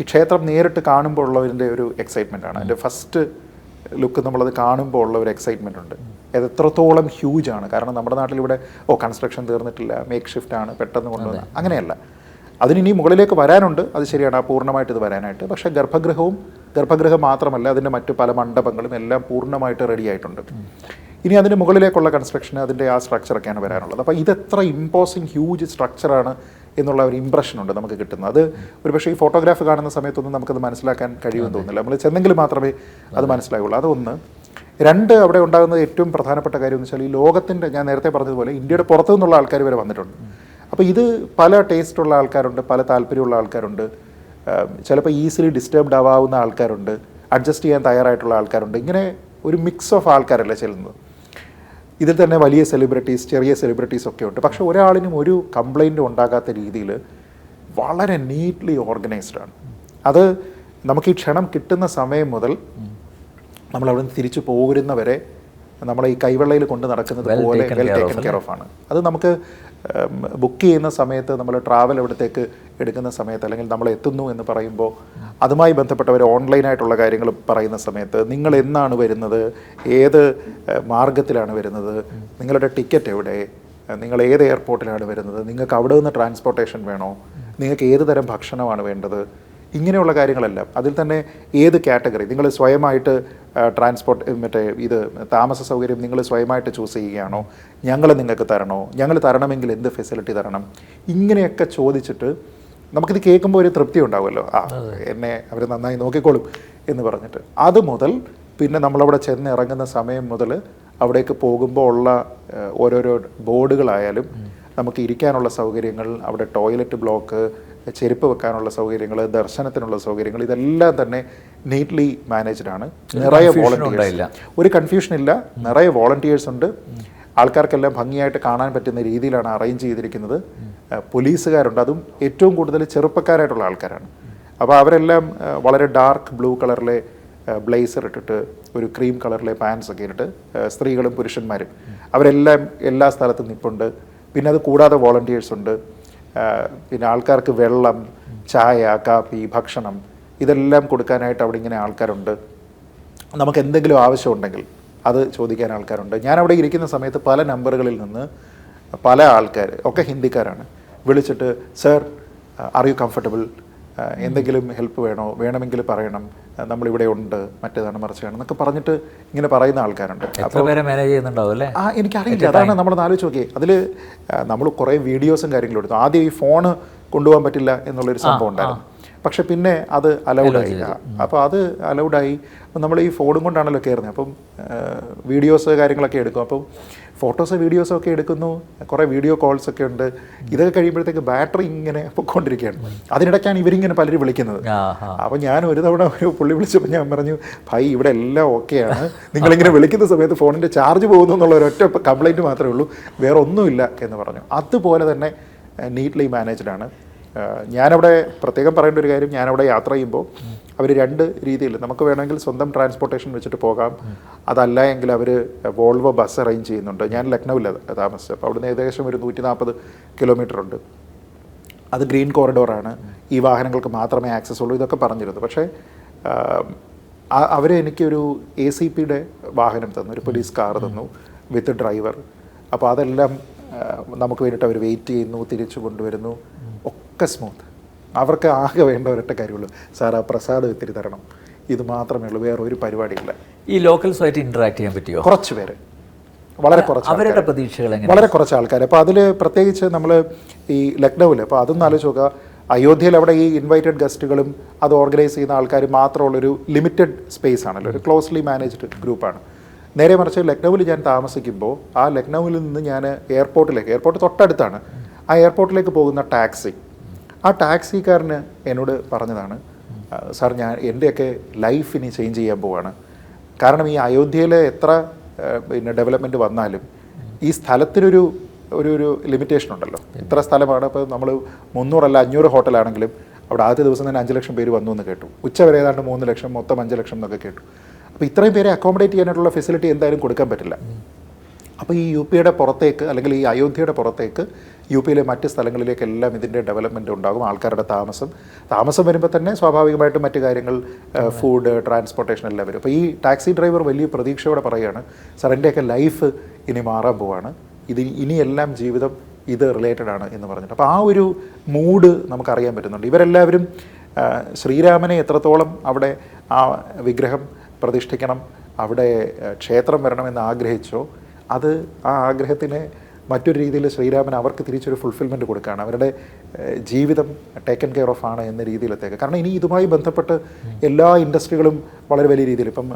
ഈ ക്ഷേത്രം നേരിട്ട് കാണുമ്പോൾ ഉള്ളവരിന്റെ ഒരു എക്സൈറ്റ്മെന്റ് ആണ്. എന്റെ ഫസ്റ്റ് ലുക്ക് നമ്മളത് കാണുമ്പോൾ ഉള്ള ഒരു എക്സൈറ്റ്മെന്റ് ഉണ്ട്. അത് എത്രത്തോളം ഹ്യൂജ് ആണ്. കാരണം നമ്മുടെ നാട്ടിൽ ഇവിടെ ഓ കൺസ്ട്രക്ഷൻ തീർന്നിട്ടില്ല മേക്ക് ഷിഫ്റ്റ് ആണ് പെട്ടെന്ന് കൊണ്ടുവന്ന. അങ്ങനെയല്ല. അതിനി ഇനി മുകളിലേക്ക് വരാനുണ്ട്. അത് ശരിയാണ് ആ പൂർണമായിട്ട് ഇത് വരാനായിട്ട്. പക്ഷേ ഗർഭഗൃഹവും ഗർഭഗൃഹം മാത്രമല്ല അതിന്റെ മറ്റു പല മണ്ഡപങ്ങളും എല്ലാം പൂർണമായിട്ട് റെഡി ആയിട്ടുണ്ട്. ഇനി അതിന് മുകളിലേക്കുള്ള കൺസ്ട്രക്ഷൻ അതിന്റെ ആ സ്ട്രക്ചറൊക്കെയാണ് വരാനുള്ളത്. അപ്പോൾ ഇതെത്ര ഇമ്പോസിങ് ഹ്യൂജ് സ്ട്രക്ചറാണ് എന്നുള്ള ഒരു ഇമ്പ്രഷനുണ്ട് നമുക്ക് കിട്ടുന്നത്. അത് ഒരുപക്ഷെ ഈ ഫോട്ടോഗ്രാഫ് കാണുന്ന സമയത്തൊന്നും നമുക്കത് മനസ്സിലാക്കാൻ കഴിയുമെന്ന് തോന്നുന്നില്ല. നമ്മൾ ചെന്നെങ്കിൽ മാത്രമേ അത്. മനസ്സിലാവുള്ളൂ. അതൊന്ന്. രണ്ട് അവിടെ ഉണ്ടാകുന്ന ഏറ്റവും പ്രധാനപ്പെട്ട കാര്യം എന്ന് വെച്ചാൽ ഈ ലോകത്തിന്റെ ഞാൻ നേരത്തെ പറഞ്ഞതുപോലെ ഇന്ത്യയുടെ പുറത്തു നിന്നുള്ള ആൾക്കാർ വരെ വന്നിട്ടുണ്ട്. അപ്പോൾ ഇത് പല ടേസ്റ്റുള്ള ആൾക്കാരുണ്ട് പല താല്പര്യമുള്ള ആൾക്കാരുണ്ട്. ചിലപ്പോൾ ഈസിലി ഡിസ്റ്റർബ്ഡ് ആവാവുന്ന ആൾക്കാരുണ്ട് അഡ്ജസ്റ്റ് ചെയ്യാൻ തയ്യാറായിട്ടുള്ള ആൾക്കാരുണ്ട്. ഇങ്ങനെ ഒരു മിക്സ് ഓഫ് ആൾക്കാരല്ലേ ചെല്ലുന്നത്. ഇതിൽ തന്നെ വലിയ സെലിബ്രിറ്റീസ് ചെറിയ സെലിബ്രിറ്റീസ് ഒക്കെ ഉണ്ട്. പക്ഷേ ഒരാളിനും ഒരു കംപ്ലൈന്റും ഉണ്ടാകാത്ത രീതിയിൽ വളരെ നീറ്റ്ലി ഓർഗനൈസ്ഡ് ആണ്. അത് നമുക്ക് ഈ ക്ഷണം കിട്ടുന്ന സമയം മുതൽ നമ്മൾ അവിടെ നിന്ന് തിരിച്ചു പോരുന്നവരെ നമ്മളെ ഈ കൈവെള്ളയിൽ കൊണ്ട് നടക്കുന്നത് പോലെ വെൽ ടേക്കൻ കെയർ ഓഫ് ആണ്. അത് നമുക്ക് ബുക്ക് ചെയ്യുന്ന സമയത്ത് നമ്മൾ ട്രാവൽ എവിടത്തേക്ക് എടുക്കുന്ന സമയത്ത് അല്ലെങ്കിൽ നമ്മൾ എത്തുന്നു എന്ന് പറയുമ്പോൾ അതുമായി ബന്ധപ്പെട്ടവർ ഓൺലൈനായിട്ടുള്ള കാര്യങ്ങൾ പറയുന്ന സമയത്ത് നിങ്ങൾ എന്നാണ് വരുന്നത്? ഏത് മാർഗത്തിലാണ് വരുന്നത്? നിങ്ങളുടെ ടിക്കറ്റ് എവിടെ? നിങ്ങൾ ഏത് എയർപോർട്ടിലാണ് വരുന്നത്? നിങ്ങൾക്ക് അവിടെ നിന്ന് ട്രാൻസ്പോർട്ടേഷൻ വേണോ? നിങ്ങൾക്ക് ഏത് തരം ഭക്ഷണമാണ് വേണ്ടത്? ഇങ്ങനെയുള്ള കാര്യങ്ങളെല്ലാം. അതിൽ തന്നെ ഏത് കാറ്റഗറി നിങ്ങൾ സ്വയമായിട്ട് ട്രാൻസ്പോർട്ട് മറ്റേ ഇത് താമസ സൗകര്യം നിങ്ങൾ സ്വയമായിട്ട് ചൂസ് ചെയ്യുകയാണോ? ഞങ്ങൾ നിങ്ങൾക്ക് തരണോ? ഞങ്ങൾ തരണമെങ്കിൽ എന്ത് ഫെസിലിറ്റി തരണം? ഇങ്ങനെയൊക്കെ ചോദിച്ചിട്ട് നമുക്കിത് കേൾക്കുമ്പോൾ ഒരു തൃപ്തി ഉണ്ടാവുമല്ലോ. ആ എന്നെ അവർ നന്നായി നോക്കിക്കോളും എന്ന് പറഞ്ഞിട്ട്. അത് മുതൽ പിന്നെ നമ്മളവിടെ ചെന്ന് ഇറങ്ങുന്ന സമയം മുതൽ അവിടേക്ക് പോകുമ്പോൾ ഉള്ള ഓരോരോ ബോർഡുകളായാലും നമുക്ക് ഇരിക്കാനുള്ള സൗകര്യങ്ങൾ അവിടെ ടോയ്ലറ്റ് ബ്ലോക്ക് ചെരുപ്പ് വെക്കാനുള്ള സൗകര്യങ്ങൾ ദർശനത്തിനുള്ള സൗകര്യങ്ങൾ ഇതെല്ലാം തന്നെ നീറ്റ്ലി മാനേജ്ഡ് ആണ്. നിറയെ വോളണ്ടിയേഴ്സ് ഒരു കൺഫ്യൂഷൻ ഇല്ല. നിറയെ വോളണ്ടിയേഴ്സ് ഉണ്ട്. ആൾക്കാർക്കെല്ലാം ഭംഗിയായിട്ട് കാണാൻ പറ്റുന്ന രീതിയിലാണ് അറേഞ്ച് ചെയ്തിരിക്കുന്നത്. പോലീസുകാരുണ്ട്. അതും ഏറ്റവും കൂടുതൽ ചെറുപ്പക്കാരായിട്ടുള്ള ആൾക്കാരാണ്. അപ്പോൾ അവരെല്ലാം വളരെ ഡാർക്ക് ബ്ലൂ കളറിലെ ബ്ലേസർ ഇട്ടിട്ട് ഒരു ക്രീം കളറിലെ പാൻസ് ഒക്കെ ഇട്ടിട്ട് സ്ത്രീകളും പുരുഷന്മാരും അവരെല്ലാം എല്ലാ സ്ഥലത്തും നിൽപ്പുണ്ട് പിന്നെ അത് കൂടാതെ വോളണ്ടിയേഴ്സ് ഉണ്ട്. പിന്നെ ആൾക്കാർക്ക് വെള്ളം ചായ കാപ്പി ഭക്ഷണം ഇതെല്ലാം കൊടുക്കാനായിട്ട് അവിടെ ഇങ്ങനെ ആൾക്കാരുണ്ട്. നമുക്ക് എന്തെങ്കിലും ആവശ്യമുണ്ടെങ്കിൽ അത് ചോദിക്കാൻ ആൾക്കാരുണ്ട്. ഞാൻ അവിടെ ഇരിക്കുന്ന സമയത്ത് പല നമ്പറുകളിൽ നിന്ന് പല ആൾക്കാർ ഒക്കെ ഹിന്ദിക്കാരാണ്. വിളിച്ചിട്ട് സർ ആർ യു കംഫർട്ടബിൾ എന്തെങ്കിലും ഹെൽപ്പ് വേണോ? വേണമെങ്കിൽ പറയണം. നമ്മളിവിടെ ഉണ്ട്. മറ്റേതാണ് മറിച്ചാണ് എന്നൊക്കെ പറഞ്ഞിട്ട് ഇങ്ങനെ പറയുന്ന ആൾക്കാരുണ്ട്. മാനേജ് ചെയ്യുന്നുണ്ടാവും അല്ലേ? ആ എനിക്കറിയില്ല. അതാണ് നമ്മൾ ആലോചിച്ച് നോക്കിയേ. അതിൽ നമ്മൾ കുറേ വീഡിയോസും കാര്യങ്ങളും എടുത്തു. ആദ്യം ഈ ഫോണ് കൊണ്ടുപോകാൻ പറ്റില്ല എന്നുള്ളൊരു സംഭവം ഉണ്ടായിരുന്നു. പക്ഷെ പിന്നെ അത് അലൗഡായി അപ്പോൾ അത് അലൗഡായി നമ്മൾ ഈ ഫോണും കൊണ്ടാണല്ലോ കയറുന്നത്. അപ്പം വീഡിയോസ് കാര്യങ്ങളൊക്കെ എടുക്കും. അപ്പം ഫോട്ടോസ് വീഡിയോസും ഒക്കെ എടുക്കുന്നു. കുറേ വീഡിയോ കോൾസ് ഒക്കെ ഉണ്ട്. ഇതൊക്കെ കഴിയുമ്പോഴത്തേക്ക് ബാറ്ററി ഇങ്ങനെ പൊയ്ക്കൊണ്ടിരിക്കുകയാണ് അതിനിടയ്ക്കാണ് ഇവരിങ്ങനെ പലരും വിളിക്കുന്നത്. അപ്പോൾ ഞാൻ ഒരു തവണ ഒരു പുള്ളി വിളിച്ചപ്പോൾ ഞാൻ പറഞ്ഞു ഭൈ ഇവിടെ എല്ലാം ഓക്കെയാണ്. നിങ്ങളിങ്ങനെ വിളിക്കുന്ന സമയത്ത് ഫോണിന്റെ ചാർജ് പോകുന്നു എന്നുള്ള ഒരൊറ്റ കംപ്ലൈന്റ് മാത്രമേ ഉള്ളൂ. വേറെ ഒന്നുമില്ല എന്ന് പറഞ്ഞു. അതുപോലെ തന്നെ നീറ്റ്ലി മാനേജ്ഡ് ആണ്. ഏഹ് ഞാനവിടെ പ്രത്യേകം പറയേണ്ട ഒരു കാര്യം ഞാനവിടെ യാത്ര ചെയ്യുമ്പോൾ അവർ രണ്ട് രീതിയിൽ നമുക്ക് വേണമെങ്കിൽ സ്വന്തം ട്രാൻസ്പോർട്ടേഷൻ വെച്ചിട്ട് പോകാം. അതല്ല എങ്കിൽ അവർ വോൾവോ ബസ് അറേഞ്ച് ചെയ്യുന്നുണ്ട്. ഞാൻ ലക്നൗവിലാണ് താമസിച്ചത്. അപ്പോൾ അവിടുന്ന് ഏകദേശം ഒരു നൂറ്റി നാൽപ്പത് കിലോമീറ്റർ ഉണ്ട്. അത് ഗ്രീൻ കോറിഡോറാണ് ഈ വാഹനങ്ങൾക്ക് മാത്രമേ ആക്സസ് ഉള്ളൂ. ഇതൊക്കെ പറഞ്ഞിരുന്നു. പക്ഷേ അവർ എനിക്കൊരു എ സി പിയുടെ വാഹനം തന്നു. ഒരു പോലീസ് കാർ തന്നു വിത്ത് ഡ്രൈവർ അപ്പോൾ അതെല്ലാം നമുക്ക് വേണ്ടിയിട്ട് അവർ വെയിറ്റ് ചെയ്യുന്നു തിരിച്ചു കൊണ്ടുവരുന്നു. ഒക്കെ സ്മൂത്ത് അവർക്ക് ആകെ വേണ്ട ഒരൊറ്റ കാര്യമുള്ളൂ. സാർ ആ പ്രസാദം ഇത്തിരി തരണം. ഇത് മാത്രമേ ഉള്ളൂ വേറെ ഒരു പരിപാടിയില്ല. ഈ ലോക്കൽസുമായിട്ട് ഇന്ററാക്ട് ചെയ്യാൻ പറ്റിയോ? കുറച്ച് പേര്. വളരെ കുറച്ച് അവരുടെ. പ്രതീക്ഷകൾ വളരെ കുറച്ച് ആൾക്കാർ അപ്പോൾ അതിൽ പ്രത്യേകിച്ച് നമ്മൾ ഈ ലക്നൗവിൽ അപ്പോൾ അതൊന്നും ആലോചിച്ച് നോക്കുക. അയോധ്യയിൽ അവിടെ ഈ ഇൻവൈറ്റഡ് ഗസ്റ്റുകളും അത് ഓർഗനൈസ് ചെയ്യുന്ന ആൾക്കാർ മാത്രമുള്ളൊരു ലിമിറ്റഡ് സ്പേസ് ആണല്ലോ. ഒരു ക്ലോസ്ലി മാനേജ്ഡ് ഗ്രൂപ്പാണ് നേരെ മറിച്ച് ലക്നൗവിൽ ഞാൻ താമസിക്കുമ്പോൾ ആ ലക്നൗവിൽ നിന്ന് ഞാൻ എയർപോർട്ടിലേക്ക് എയർപോർട്ട് തൊട്ടടുത്താണ്. ആ എയർപോർട്ടിലേക്ക് പോകുന്ന ടാക്സി ആ ടാക്സിക്കാരന് എന്നോട് പറഞ്ഞതാണ് "ആ, സാർ ഞാൻ എന്റെയൊക്കെ ലൈഫ് ഇനി ചേഞ്ച് ചെയ്യാൻ പോവാണ്. കാരണം ഈ അയോധ്യയിലെ എത്ര പിന്നെ ഡെവലപ്മെന്റ് വന്നാലും ഈ സ്ഥലത്തിനൊരു ഒരു ഒരു ലിമിറ്റേഷൻ ഉണ്ടല്ലോ. ഇത്ര സ്ഥലമാണ്. ഇപ്പോൾ നമ്മൾ മുന്നൂറല്ല അഞ്ഞൂറ് ഹോട്ടലാണെങ്കിലും അവിടെ ആദ്യ ദിവസം തന്നെ അഞ്ച് ലക്ഷം പേര് വന്നു എന്ന് കേട്ടു. ഉച്ച വരെ ഏതാണ്ട് മൂന്ന് ലക്ഷം മൊത്തം അഞ്ച് ലക്ഷം എന്നൊക്കെ കേട്ടു. അപ്പോൾ ഇത്രയും പേരെ അക്കോമഡേറ്റ് ചെയ്യാനായിട്ടുള്ള ഫെസിലിറ്റി എന്തായാലും കൊടുക്കാൻ പറ്റില്ല. അപ്പോൾ ഈ യു പിയുടെ പുറത്തേക്ക് അല്ലെങ്കിൽ ഈ അയോധ്യയുടെ പുറത്തേക്ക് യു പിയിലെ മറ്റ് സ്ഥലങ്ങളിലേക്കെല്ലാം ഇതിന്റെ ഡെവലപ്മെന്റ് ഉണ്ടാകും. ആൾക്കാരുടെ താമസം. താമസം വരുമ്പോൾ തന്നെ സ്വാഭാവികമായിട്ടും മറ്റു കാര്യങ്ങൾ ഫുഡ് ട്രാൻസ്പോർട്ടേഷൻ എല്ലാം വരും. അപ്പോൾ ഈ ടാക്സി ഡ്രൈവർ വലിയ പ്രതീക്ഷയോടെ പറയുകയാണ് സാർ എന്റെയൊക്കെ ലൈഫ് ഇനി മാറാൻ പോവാണ്. ഇത് ഇനിയെല്ലാം ജീവിതം ഇത് റിലേറ്റഡ് ആണ് എന്ന് പറഞ്ഞിട്ട്. അപ്പോൾ ആ ഒരു മൂഡ് നമുക്കറിയാൻ പറ്റുന്നുണ്ട്. ഇവരെല്ലാവരും ശ്രീരാമനെ എത്രത്തോളം അവിടെ ആ വിഗ്രഹം പ്രതിഷ്ഠിക്കണം അവിടെ ക്ഷേത്രം വരണമെന്ന് ആഗ്രഹിച്ചോ അത് ആ ആഗ്രഹത്തിന് മറ്റൊരു രീതിയിൽ ശ്രീരാമൻ അവർക്ക് തിരിച്ചൊരു ഫുൾഫിൽമെന്റ് കൊടുക്കുകയാണ്. അവരുടെ ജീവിതം ടേക്കൻ കെയർ ഓഫ് ആണ് എന്ന രീതിയിലത്തേക്ക്. കാരണം ഇനി ഇതുമായി ബന്ധപ്പെട്ട് എല്ലാ ഇൻഡസ്ട്രികളും വളരെ വലിയ രീതിയിൽ ഇപ്പം